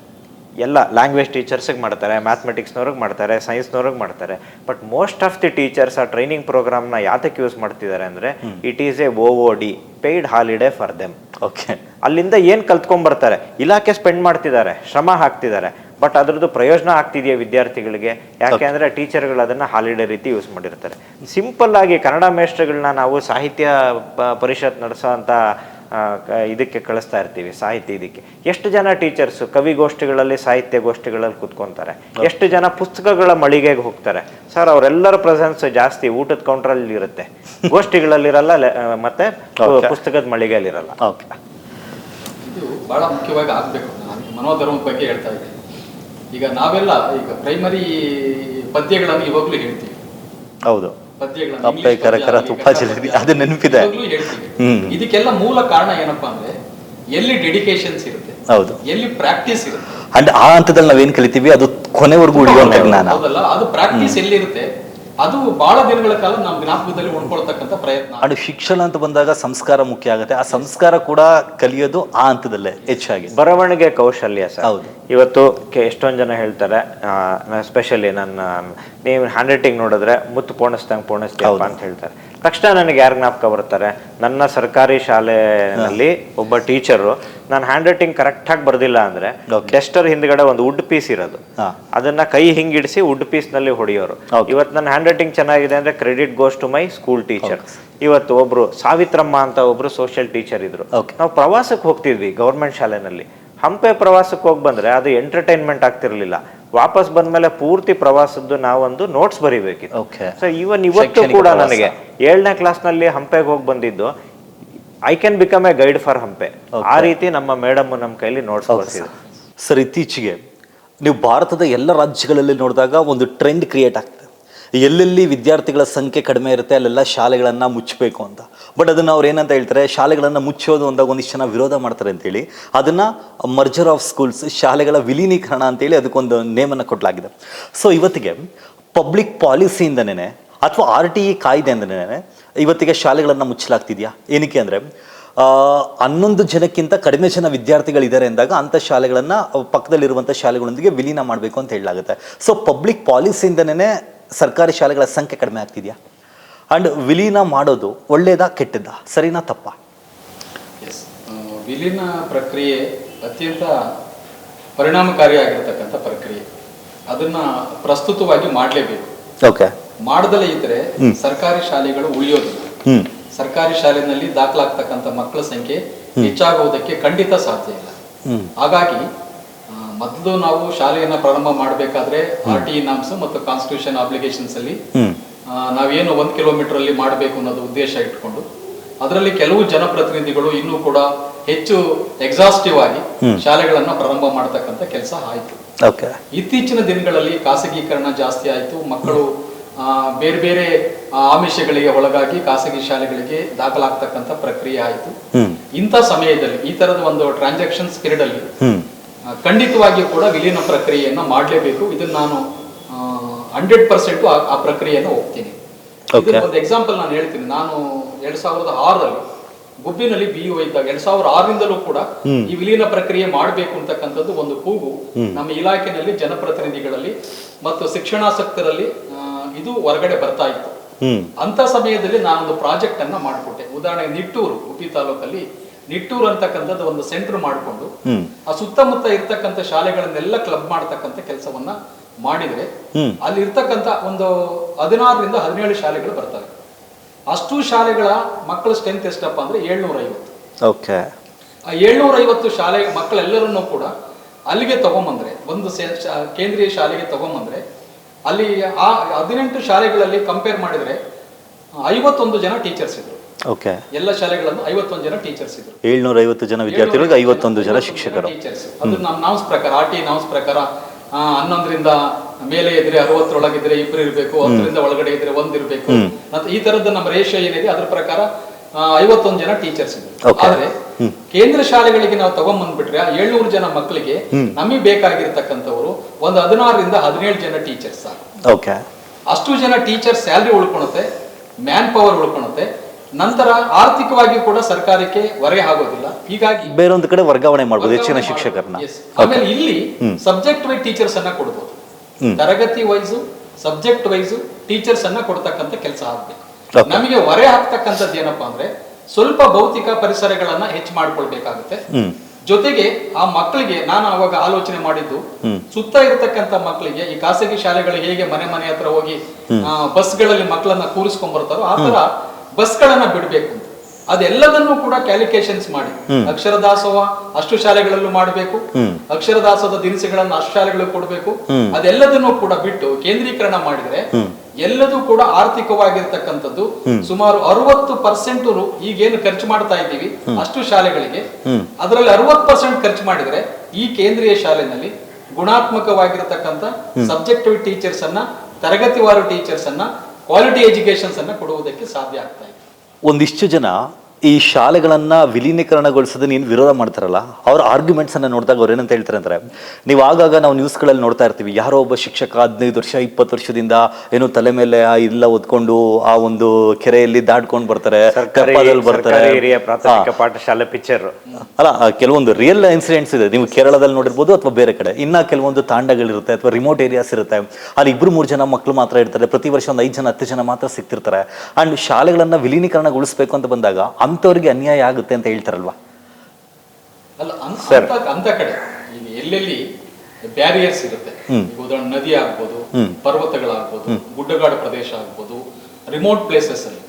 ಎಲ್ಲ ಲ್ಯಾಂಗ್ವೇಜ್ ಟೀಚರ್ಸಿಗೆ ಮಾಡ್ತಾರೆ ಮ್ಯಾಥಮೆಟಿಕ್ಸ್ನವ್ರಿಗೆ ಮಾಡ್ತಾರೆ ಸೈನ್ಸ್ನವ್ರಿಗೆ ಮಾಡ್ತಾರೆ. But most of the teachers ಆ ಟ್ರೈನಿಂಗ್ ಪ್ರೋಗ್ರಾಮ್ನ ಯಾತಕ್ಕೆ ಯೂಸ್ ಮಾಡ್ತಿದ್ದಾರೆ ಅಂದರೆ it is a O O D paid holiday for them okay ಅಲ್ಲಿಂದ ಏನು ಕಲ್ತ್ಕೊಂಡ್ಬರ್ತಾರೆ ಇಲಾಖೆ ಸ್ಪೆಂಡ್ ಮಾಡ್ತಿದ್ದಾರೆ ಶ್ರಮ ಹಾಕ್ತಿದ್ದಾರೆ. ಬಟ್ ಅದರದ್ದು ಪ್ರಯೋಜನ ಆಗ್ತಿದೆಯಾ ವಿದ್ಯಾರ್ಥಿಗಳಿಗೆ? ಯಾಕೆ ಅಂದರೆ ಟೀಚರ್ಗಳು ಅದನ್ನು ಹಾಲಿಡೇ ರೀತಿ ಯೂಸ್ ಮಾಡಿರ್ತಾರೆ. ಸಿಂಪಲ್ ಆಗಿ ಕನ್ನಡ ಮೇಷ್ಟ್ರಗಳನ್ನ ನಾವು ಸಾಹಿತ್ಯ ಪರಿಷತ್ ನಡೆಸೋ ಇದಕ್ಕೆ ಕಳಿಸ್ತಾ ಇರ್ತೀವಿ ಸಾಹಿತ್ಯ ಇದಕ್ಕೆ. ಎಷ್ಟು ಜನ ಟೀಚರ್ಸ್ ಕವಿಗೋಷ್ಠಿಗಳಲ್ಲಿ ಸಾಹಿತ್ಯ ಗೋಷ್ಠಿಗಳಲ್ಲಿ ಕುತ್ಕೊಂತಾರೆ. ಎಷ್ಟು ಜನ ಪುಸ್ತಕಗಳ ಮಳಿಗೆಗೆ ಹೋಗ್ತಾರೆ. ಸರ್ ಅವರೆಲ್ಲರ ಪ್ರೆಸೆನ್ಸ್ ಜಾಸ್ತಿ ಊಟದ ಕೌಂಟರ್ ಅಲ್ಲಿ ಇರುತ್ತೆ. ಗೋಷ್ಠಿಗಳಲ್ಲಿರಲ್ಲ ಮತ್ತೆ ಪುಸ್ತಕದ ಮಳಿಗೆಯಲ್ಲಿರಲ್ಲ. ಇದು ಬಹಳ ಮುಖ್ಯವಾಗಿ ಆಗ್ಬೇಕು. ನಾನು ಮನೋಧರ್ಮದ ಬಗ್ಗೆ ಹೇಳ್ತಾ ಇದ್ದೀನಿ. ಈಗ ನಾವೆಲ್ಲ ಈಗ ಪ್ರೈಮರಿ ಪದ್ಯಗಳನ್ನು ಇವಾಗಲೂ ಹೇಳ್ತೀವಿ. ಹೌದು. ಕಪ್ಪೆ ಕರಕರ ತುಪ್ಪ ಜಿಲೇಬಿ ಅದು ನೆನಪಿದೆ. ಹ್ಮ್. ಇದಕ್ಕೆಲ್ಲ ಮೂಲ ಕಾರಣ ಏನಪ್ಪಾ ಅಂದ್ರೆ ಎಲ್ಲಿ ಡೆಡಿಕೇಶನ್ಸ್ ಇರುತ್ತೆ ಹೌದು. ಎಲ್ಲಿ ಪ್ರಾಕ್ಟೀಸ್ ಇರುತ್ತೆ. ಅಂಡ್ ಆ ಹಂತದಲ್ಲಿ ನಾವೇನ್ ಕಲಿತೀವಿ? ಅದು ಕೊನೆವರೆಗೂ ಉಳಿಯುವಂತ ಜ್ಞಾನ. ಅದು ಪ್ರಾಕ್ಟೀಸ್ ಎಲ್ಲಿರುತ್ತೆ? ಅದು ಬಹಳ ದಿನಗಳ ಕಾಲ ನಮ್ಮ ಜ್ಞಾಪಕದಲ್ಲಿ ಉಳ್ಕೊಳ್ತಕ್ಕಂಥ ಪ್ರಯತ್ನ. ಅದು ಶಿಕ್ಷಣ ಅಂತ ಬಂದಾಗ ಸಂಸ್ಕಾರ ಮುಖ್ಯ ಆಗುತ್ತೆ. ಆ ಸಂಸ್ಕಾರ ಕೂಡ ಕಲಿಯೋದು ಆ ಹಂತದಲ್ಲೇ ಹೆಚ್ಚಾಗಿ. ಬರವಣಿಗೆ ಕೌಶಲ್ಯ ಸರ್. ಹೌದು. ಇವತ್ತು ಎಷ್ಟೊಂದು ಎಷ್ಟೊಂದ್ ಜನ ಹೇಳ್ತಾರೆ ಸ್ಪೆಷಲಿ ನನ್ನ ನೀವು ಹ್ಯಾಂಡ್ ರೈಟಿಂಗ್ ನೋಡಿದ್ರೆ ಮುತ್ತು ಪೋಣಿಸ್ದಂಗೆ ಪೋಣಿಸ್ತೀಯಪ್ಪ ಅಂತ ಹೇಳ್ತಾರೆ. ತಕ್ಷಣ ನನಗೆ ಯಾರು ಜ್ಞಾಪಕ ಬರ್ತಾರೆ? ನನ್ನ ಸರ್ಕಾರಿ ಶಾಲೆಯಲ್ಲಿ ಒಬ್ಬ ಟೀಚರು ನಾನು ಹ್ಯಾಂಡ್ ರೈಟಿಂಗ್ ಕರೆಕ್ಟಾಗಿ ಬರ್ದಿಲ್ಲ ಅಂದ್ರೆ ಟೆಸ್ಟರ್ ಹಿಂದ್ಗಡೆ ಒಂದು ವುಡ್ ಪೀಸ್ ಇರೋದು. ಅದನ್ನ ಕೈ ಹಿಂಗಿಡಿಸಿ ವುಡ್ ಪೀಸ್ನಲ್ಲಿ ಹೊಡೆಯೋರು. ಇವತ್ತು ನನ್ನ ಹ್ಯಾಂಡ್ ರೈಟಿಂಗ್ ಚೆನ್ನಾಗಿದೆ ಅಂದ್ರೆ credit goes to my school teacher ಇವತ್ತು ಒಬ್ರು ಸಾವಿತ್ರಮ್ಮ ಅಂತ ಒಬ್ರು ಸೋಷಿಯಲ್ ಟೀಚರ್ ಇದ್ರು. ನಾವು ಪ್ರವಾಸಕ್ಕೆ ಹೋಗ್ತಿದ್ವಿ ಗೌರ್ಮೆಂಟ್ ಶಾಲೆನಲ್ಲಿ. ಹಂಪೆ ಪ್ರವಾಸಕ್ಕೆ ಹೋಗಿ ಬಂದ್ರೆ ಅದು ಎಂಟರ್ಟೈನ್ಮೆಂಟ್ ಆಗ್ತಿರ್ಲಿಲ್ಲ. ವಾಪಸ್ ಬಂದ್ಮೇಲೆ ಪೂರ್ತಿ ಪ್ರವಾಸದ್ದು ನಾವೊಂದು ನೋಟ್ಸ್ ಬರಿಬೇಕಿತ್ತು. ಓಕೆ ಸೊ ಇವನ್ ಇವತ್ತು ಕೂಡ ನನಗೆ ಏಳನೇ ಕ್ಲಾಸ್ನಲ್ಲಿ ಹಂಪೆಗೆ ಹೋಗಿ ಬಂದಿದ್ದು I can become a guide for Hampi. ಆ ರೀತಿ ನಮ್ಮ ಮೇಡಮ್ ನಮ್ಮ ಕೈಲಿ ನೋಟ್ಸ್ ಬರ್ತಿದ್ರು ಸರ್ ಇತ್ತೀಚೆಗೆ ನೀವು ಭಾರತದ ಎಲ್ಲ ರಾಜ್ಯಗಳಲ್ಲಿ ನೋಡಿದಾಗ ಒಂದು ಟ್ರೆಂಡ್ ಕ್ರಿಯೇಟ್ ಆಗ್ತದೆ ಎಲ್ಲೆಲ್ಲಿ ವಿದ್ಯಾರ್ಥಿಗಳ ಸಂಖ್ಯೆ ಕಡಿಮೆ ಇರುತ್ತೆ, ಅಲ್ಲೆಲ್ಲ ಶಾಲೆಗಳನ್ನು ಮುಚ್ಚಬೇಕು ಅಂತ. ಬಟ್ ಅದನ್ನು ಅವ್ರು ಏನಂತ ಹೇಳ್ತಾರೆ, ಶಾಲೆಗಳನ್ನು ಮುಚ್ಚೋದು ಅಂದಾಗ ಒಂದಿಷ್ಟು ಜನ ವಿರೋಧ ಮಾಡ್ತಾರೆ ಅಂತೇಳಿ, ಅದನ್ನು ಮರ್ಜರ್ ಆಫ್ ಸ್ಕೂಲ್ಸ್ ಶಾಲೆಗಳ ವಿಲೀನೀಕರಣ ಅಂತೇಳಿ ಅದಕ್ಕೊಂದು ನೇಮನ್ನು ಕೊಡಲಾಗಿದೆ. ಸೊ ಇವತ್ತಿಗೆ ಪಬ್ಲಿಕ್ ಪಾಲಿಸಿಯಿಂದನೇ ಅಥವಾ ಆರ್ ಟಿ ಇ ಕಾಯ್ದೆಯಿಂದನೇ ಇವತ್ತಿಗೆ ಶಾಲೆಗಳನ್ನು ಮುಚ್ಚಲಾಗ್ತಿದೆಯಾ? ಏನಕ್ಕೆ ಅಂದರೆ ಹನ್ನೊಂದು ಜನಕ್ಕಿಂತ ಕಡಿಮೆ ಜನ ವಿದ್ಯಾರ್ಥಿಗಳಿದ್ದಾರೆ ಅಂದಾಗ ಅಂಥ ಶಾಲೆಗಳನ್ನು ಪಕ್ಕದಲ್ಲಿರುವಂಥ ಶಾಲೆಗಳೊಂದಿಗೆ ವಿಲೀನ ಮಾಡಬೇಕು ಅಂತ ಹೇಳಲಾಗುತ್ತೆ. ಸೊ ಪಬ್ಲಿಕ್ ಪಾಲಿಸಿಯಿಂದನೇ ಸರ್ಕಾರಿ ಶಾಲೆಗಳ ಸಂಖ್ಯೆ ಕಡಿಮೆ ಆಗ್ತಿದೆಯಾ? ಆ್ಯಂಡ್ ವಿಲೀನ ಮಾಡೋದು ಒಳ್ಳೇದಾ ಕೆಟ್ಟದ್ದಾ? ಸರಿನಾ ತಪ್ಪಾ? ಎಸ್ ವಿಲೀನ ಪ್ರಕ್ರಿಯೆ ಅತ್ಯಂತ ಪರಿಣಾಮಕಾರಿಯಾಗಿರ್ತಕ್ಕಂಥ ಪ್ರಕ್ರಿಯೆ. ಅದನ್ನ ಪ್ರಸ್ತುತವಾಗಿ ಮಾಡಲೇಬೇಕು. ಓಕೆ ಮಾಡದಲ್ಲೇ ಇದ್ರೆ ಸರ್ಕಾರಿ ಶಾಲೆಗಳು ಉಳಿಯೋದಿಲ್ಲ. ಸರ್ಕಾರಿ ಶಾಲೆಯಲ್ಲಿ ದಾಖಲಾಗ್ತಕ್ಕಂಥ ಮಕ್ಕಳ ಸಂಖ್ಯೆ ಹೆಚ್ಚಾಗುವುದಕ್ಕೆ ಖಂಡಿತ ಸಾಧ್ಯ ಇಲ್ಲ. ಹಾಗಾಗಿ ಮೊದಲು ನಾವು ಶಾಲೆಯನ್ನ ಪ್ರಾರಂಭ ಮಾಡಬೇಕಾದ್ರೆ ಆರ್ ಟಿ ನಾಮ್ಸ್ ಮತ್ತು ಕಾನ್ಸ್ಟಿಟ್ಯೂಷನ್ ಅಪ್ಲಿಕೇಶನ್ಸ್ ಅಲ್ಲಿ ನಾವೇನು ಒಂದು ಕಿಲೋಮೀಟರ್ ಅಲ್ಲಿ ಮಾಡಬೇಕು ಅನ್ನೋದು ಉದ್ದೇಶ ಇಟ್ಕೊಂಡು ಅದರಲ್ಲಿ ಕೆಲವು ಜನಪ್ರತಿನಿಧಿಗಳು ಇನ್ನೂ ಕೂಡ ಹೆಚ್ಚು ಎಕ್ಸಾಸ್ಟಿವ್ ಆಗಿ ಶಾಲೆಗಳನ್ನ ಪ್ರಾರಂಭ ಮಾಡತಕ್ಕಂತ ಕೆಲಸ ಆಯ್ತು. ಇತ್ತೀಚಿನ ದಿನಗಳಲ್ಲಿ ಖಾಸಗೀಕರಣ ಜಾಸ್ತಿ ಆಯಿತು. ಮಕ್ಕಳು ಬೇರೆ ಬೇರೆ ಆಮಿಷಗಳಿಗೆ ಒಳಗಾಗಿ ಖಾಸಗಿ ಶಾಲೆಗಳಿಗೆ ದಾಖಲಾಗ್ತಕ್ಕಂಥ ಪ್ರಕ್ರಿಯೆ ಆಯಿತು. ಇಂಥ ಸಮಯದಲ್ಲಿ ಈ ತರದ ಒಂದು ಟ್ರಾನ್ಸಾಕ್ಷನ್ಸ್ ಪೀರಿಯಡ್ ಅಲ್ಲಿ ಖಂಡಿತವಾಗಿಯೂ ಕೂಡ ವಿಲೀನ ಪ್ರಕ್ರಿಯೆಯನ್ನು ಮಾಡಲೇಬೇಕು. ಇದನ್ನು ನಾನು ಹಂಡ್ರೆಡ್ ಪರ್ಸೆಂಟ್ ಆ ಪ್ರಕ್ರಿಯೆಯನ್ನು ಹೋಗ್ತೀನಿ. ಒಂದು ಎಕ್ಸಾಂಪಲ್ ನಾನು ಹೇಳ್ತೀನಿ. ನಾನು ಎರಡ್ ಸಾವಿರದ ಆರರಲ್ಲಿ ಗುಬ್ಬಿನಲ್ಲಿ ಬಿ ಯು ಇದ್ದಾಗ ಎರಡ್ ಸಾವಿರದ ಆರರಿಂದಲೂ ಕೂಡ ಈ ವಿಲೀನ ಪ್ರಕ್ರಿಯೆ ಮಾಡಬೇಕು ಅಂತಕ್ಕಂಥದ್ದು ಒಂದು ಕೂಗು. ನಮ್ಮ ಇಲಾಖೆಯಲ್ಲಿ ಜನಪ್ರತಿನಿಧಿಗಳಲ್ಲಿ ಮತ್ತು ಶಿಕ್ಷಣಾಸಕ್ತರಲ್ಲಿ ಇದು ಹೊರಗಡೆ ಬರ್ತಾ ಇತ್ತು. ಅಂತ ಸಮಯದಲ್ಲಿ ನಾನೊಂದು ಪ್ರಾಜೆಕ್ಟ್ ಅನ್ನ ಮಾಡಿಕೊಟ್ಟೆ. ಉದಾಹರಣೆಗೆ ನಿಟ್ಟೂರು ಗುಬ್ಬಿ ತಾಲೂಕಲ್ಲಿ ನಿಟ್ಟೂರು ಅಂತಕ್ಕಂಥದ್ದು ಒಂದು ಸೆಂಟರ್ ಮಾಡಿಕೊಂಡು ಆ ಸುತ್ತಮುತ್ತ ಇರ್ತಕ್ಕಂಥ ಶಾಲೆಗಳನ್ನೆಲ್ಲ ಕ್ಲಬ್ ಮಾಡ್ತಕ್ಕಂಥ ಕೆಲಸವನ್ನ ಮಾಡಿದ್ರೆ ಅಲ್ಲಿ ಇರ್ತಕ್ಕಂಥ ಒಂದು ಹದಿನಾರರಿಂದ ಹದಿನೇಳು ಶಾಲೆಗಳು ಬರ್ತವೆ ಅಷ್ಟು ಶಾಲೆಗಳ ಮಕ್ಕಳ ಸ್ಟ್ರೆಂತ್ ಎಷ್ಟಪ್ಪ ಅಂದ್ರೆ ಏಳ್ನೂರ ಐವತ್ತು ಓಕೆ. ಆ ಏಳ್ನೂರ ಐವತ್ತು ಶಾಲೆ ಮಕ್ಕಳೆಲ್ಲರನ್ನೂ ಕೂಡ ಅಲ್ಲಿಗೆ ತಗೊಂಬಂದ್ರೆ ಒಂದು ಕೇಂದ್ರೀಯ ಶಾಲೆಗೆ ತಗೊಂಬಂದ್ರೆ ಅಲ್ಲಿ ಆ ಹದಿನೆಂಟು ಶಾಲೆಗಳಲ್ಲಿ ಕಂಪೇರ್ ಮಾಡಿದ್ರೆ ಐವತ್ತೊಂದು ಜನ ಟೀಚರ್ಸ್ ಇದ್ರು. ಓಕೆ ಎಲ್ಲ ಶಾಲೆಗಳನ್ನು ಐವತ್ತೊಂದು ಜನ ಟೀಚರ್ಸ್ ಇದ್ರು. ಏಳ್ನೂರ ಐವತ್ತು ಜನ ವಿದ್ಯಾರ್ಥಿಗಳಿಗೆ ಐವತ್ತೊಂದು ಜನ ಶಿಕ್ಷಕರು. ಟೀಚರ್ಸ್ ಅದು ನಮ್ಮ ನಾಮ್ಸ್ ಪ್ರಕಾರ ಆರ್ ಟಿ ನಾಮ್ಸ್ ಪ್ರಕಾರ ಹನ್ನೊಂದರಿಂದ ಮೇಲೆ ಇದ್ರೆ ಅರವತ್ತರೊಳಗಿದ್ರೆ ಇಬ್ರು ಇರಬೇಕು ಹತ್ತರಿಂದ ಒಳಗಡೆ ಇದ್ರೆ ಒಂದ್ ಇರಬೇಕು. ಮತ್ತೆ ಈ ತರದ ನಮ್ಮ ರೇಷಿಯೋ ಏನಿದೆ ಅದ್ರ ಪ್ರಕಾರ ಐವತ್ತೊಂದು ಜನ ಟೀಚರ್ಸ್ ಇದ್ರು. ಆದ್ರೆ ಕೇಂದ್ರ ಶಾಲೆಗಳಿಗೆ ನಾವು ತಗೊಂಡ್ಬಂದ್ಬಿಟ್ರೆ ಏಳ್ನೂರು ಜನ ಮಕ್ಕಳಿಗೆ ನಮಗೆ ಬೇಕಾಗಿರ್ತಕ್ಕಂಥವ್ರು ಒಂದು ಹದಿನಾರರಿಂದ ಹದಿನೇಳು ಜನ ಟೀಚರ್ಸ್ ಓಕೆ ಅಷ್ಟು ಜನ ಟೀಚರ್ ಸ್ಯಾಲ್ರಿ ಉಳ್ಕೊಳುತ್ತೆ ಮ್ಯಾನ್ ಪವರ್ ಉಳ್ಕೊಳುತ್ತೆ ನಂತರ ಆರ್ಥಿಕವಾಗಿ ಕೂಡ ಸರ್ಕಾರಕ್ಕೆ ಹೊರೆ ಆಗೋದಿಲ್ಲ. ಹೀಗಾಗಿ ಬೇರೊಂದು ಕಡೆ ವರ್ಗಾವಣೆ ಮಾಡಬಹುದು ಹೆಚ್ಚಿನ ಶಿಕ್ಷಕರನ್ನ. ಆಮೇಲೆ ಇಲ್ಲಿ ಸಬ್ಜೆಕ್ಟ್ ವೈಸ್ ಟೀಚರ್ಸ್ ಅನ್ನ ಕೊಡ್ಬೋದು. ತರಗತಿ ವೈಸ್ ಸಬ್ಜೆಕ್ಟ್ ವೈಸ್ ಟೀಚರ್ಸ್ ಅನ್ನ ಕೊಡ್ತಕ್ಕಂಥ ಕೆಲಸ ಆಗ್ಬೇಕು. ನಮಗೆ ಹೊರೆ ಹಾಕ್ತಕ್ಕಂಥದ್ದು ಏನಪ್ಪಾ ಅಂದ್ರೆ ಸ್ವಲ್ಪ ಭೌತಿಕ ಪರಿಸರಗಳನ್ನ ಹೆಚ್ಚು ಮಾಡ್ಕೊಳ್ಬೇಕಾಗುತ್ತೆ. ಜೊತೆಗೆ ಆ ಮಕ್ಕಳಿಗೆ ನಾನು ಅವಾಗ ಆಲೋಚನೆ ಮಾಡಿದ್ದು ಸುತ್ತ ಇರತಕ್ಕಂತ ಮಕ್ಕಳಿಗೆ ಈ ಖಾಸಗಿ ಶಾಲೆಗಳು ಹೇಗೆ ಮನೆ ಮನೆ ಹತ್ರ ಹೋಗಿ ಬಸ್ಗಳಲ್ಲಿ ಮಕ್ಕಳನ್ನ ಕೂರಿಸ್ಕೊಂಡ್ ಬರ್ತಾರೋ ಆ ತರ ಬಸ್ಗಳನ್ನ ಬಿಡಬೇಕು. ಅದೆಲ್ಲದನ್ನು ಕೂಡ ಕ್ಯಾಲಿಕೇಶನ್ಸ್ ಮಾಡಿ. ಅಕ್ಷರ ದಾಸೋಹ ಅಷ್ಟು ಶಾಲೆಗಳಲ್ಲೂ ಮಾಡಬೇಕು. ಅಕ್ಷರ ದಾಸೋಹದ ದಿನಸಿಗಳನ್ನ ಅಷ್ಟು ಶಾಲೆಗಳಿಗೆ ಕೊಡಬೇಕು. ಅದೆಲ್ಲದನ್ನು ಕೂಡ ಬಿಟ್ಟು ಕೇಂದ್ರೀಕರಣ ಮಾಡಿದ್ರೆ ಎಲ್ಲದೂ ಕೂಡ ಆರ್ಥಿಕವಾಗಿರ್ತಕ್ಕಂಥದ್ದು ಸುಮಾರು ಅರವತ್ತು ಪರ್ಸೆಂಟ್ ಈಗೇನು ಖರ್ಚು ಮಾಡ್ತಾ ಇದ್ದೀವಿ ಅಷ್ಟು ಶಾಲೆಗಳಿಗೆ. ಅದರಲ್ಲಿ ಅರವತ್ತು ಪರ್ಸೆಂಟ್ ಖರ್ಚು ಮಾಡಿದ್ರೆ ಈ ಕೇಂದ್ರೀಯ ಶಾಲೆನಲ್ಲಿ ಗುಣಾತ್ಮಕವಾಗಿರತಕ್ಕಂಥ ಸಬ್ಜೆಕ್ಟಿವ್ ಟೀಚರ್ಸ್ ಅನ್ನ ತರಗತಿವಾರು ಟೀಚರ್ಸ್ ಅನ್ನ ಕ್ವಾಲಿಟಿ ಎಜುಕೇಶನ್ಸ್ ಅನ್ನು ಕೊಡುವುದಕ್ಕೆ ಸಾಧ್ಯ ಆಗ್ತಾ ಇದೆ. ಒಂದಿಷ್ಟು ಜನ ಈ ಶಾಲೆಗಳನ್ನ ವಿಲೀನೀಕರಣಗೊಳಿಸೋದು ನೀನು ವಿರೋಧ ಮಾಡ್ತಾರಲ್ಲ ಅವ್ರ ಆರ್ಗ್ಯುಮೆಂಟ್ಸ್ ಅನ್ನ ನೋಡಿದಾಗ ಅವ್ರು ಏನಂತ ಹೇಳ್ತಾರೆ ಅಂದ್ರೆ ನೀವು ಆಗಾಗ ನಾವು ನ್ಯೂಸ್ಗಳಲ್ಲಿ ನೋಡ್ತಾ ಇರ್ತೀವಿ ಯಾರೋ ಒಬ್ಬ ಶಿಕ್ಷಕ ಹದಿನೈದು ವರ್ಷ ಇಪ್ಪತ್ತು ವರ್ಷದಿಂದ ಏನು ತಲೆ ಮೇಲೆ ಆ ಇಲ್ಲ ಒದ್ಕೊಂಡು ಆ ಒಂದು ಕೆರೆಯಲ್ಲಿ ದಾಟ್ಕೊಂಡು ಬರ್ತಾರೆ ಬರ್ತಾರೆ. ಪಾಠಶಾಲೆ ಪಿಕ್ಚರ್ ಅಲ್ಲ ಕೆಲವೊಂದು ರಿಯಲ್ ಇನ್ಸಿಡೆಂಟ್ಸ್ ಇದೆ. ನೀವು ಕೇರಳದಲ್ಲಿ ನೋಡಿರ್ಬೋದು ಅಥವಾ ಬೇರೆ ಕಡೆ. ಇನ್ನ ಕೆಲವೊಂದು ತಾಂಡಗಳಿರುತ್ತೆ ಅಥವಾ ರಿಮೋಟ್ ಏರಿಯಾಸ್ ಇರುತ್ತೆ. ಅಲ್ಲಿ ಇಬ್ರು ಮೂರು ಜನ ಮಕ್ಕಳು ಮಾತ್ರ ಇರ್ತಾರೆ. ಪ್ರತಿ ವರ್ಷ ಒಂದು ಐದು ಜನ ಹತ್ತು ಜನ ಮಾತ್ರ ಸಿಗ್ತಿರ್ತಾರೆ. ಅಂಡ್ ಶಾಲೆಗಳನ್ನ ವಿಲೀನೀಕರಣಗೊಳಿಸಬೇಕು ಅಂತ ಬಂದಾಗ ಅಂಥವ್ರಿಗೆ ಅನ್ಯಾಯ ಆಗುತ್ತೆ ಅಂತ ಹೇಳ್ತಾರಲ್ವಾ? ಅಲ್ಲ ಅಂತ ಕಡೆ. ಈಗ ಎಲ್ಲೆಲ್ಲಿ ಬ್ಯಾರಿಯರ್ಸ್ ಇರುತ್ತೆ? ಉದಾಹರಣೆ ನದಿ ಆಗ್ಬೋದು ಪರ್ವತಗಳಾಗ್ಬೋದು ಗುಡ್ಡಗಾಡು ಪ್ರದೇಶ ಆಗ್ಬೋದು ರಿಮೋಟ್ ಪ್ಲೇಸಸ್ ಅಲ್ಲಿ.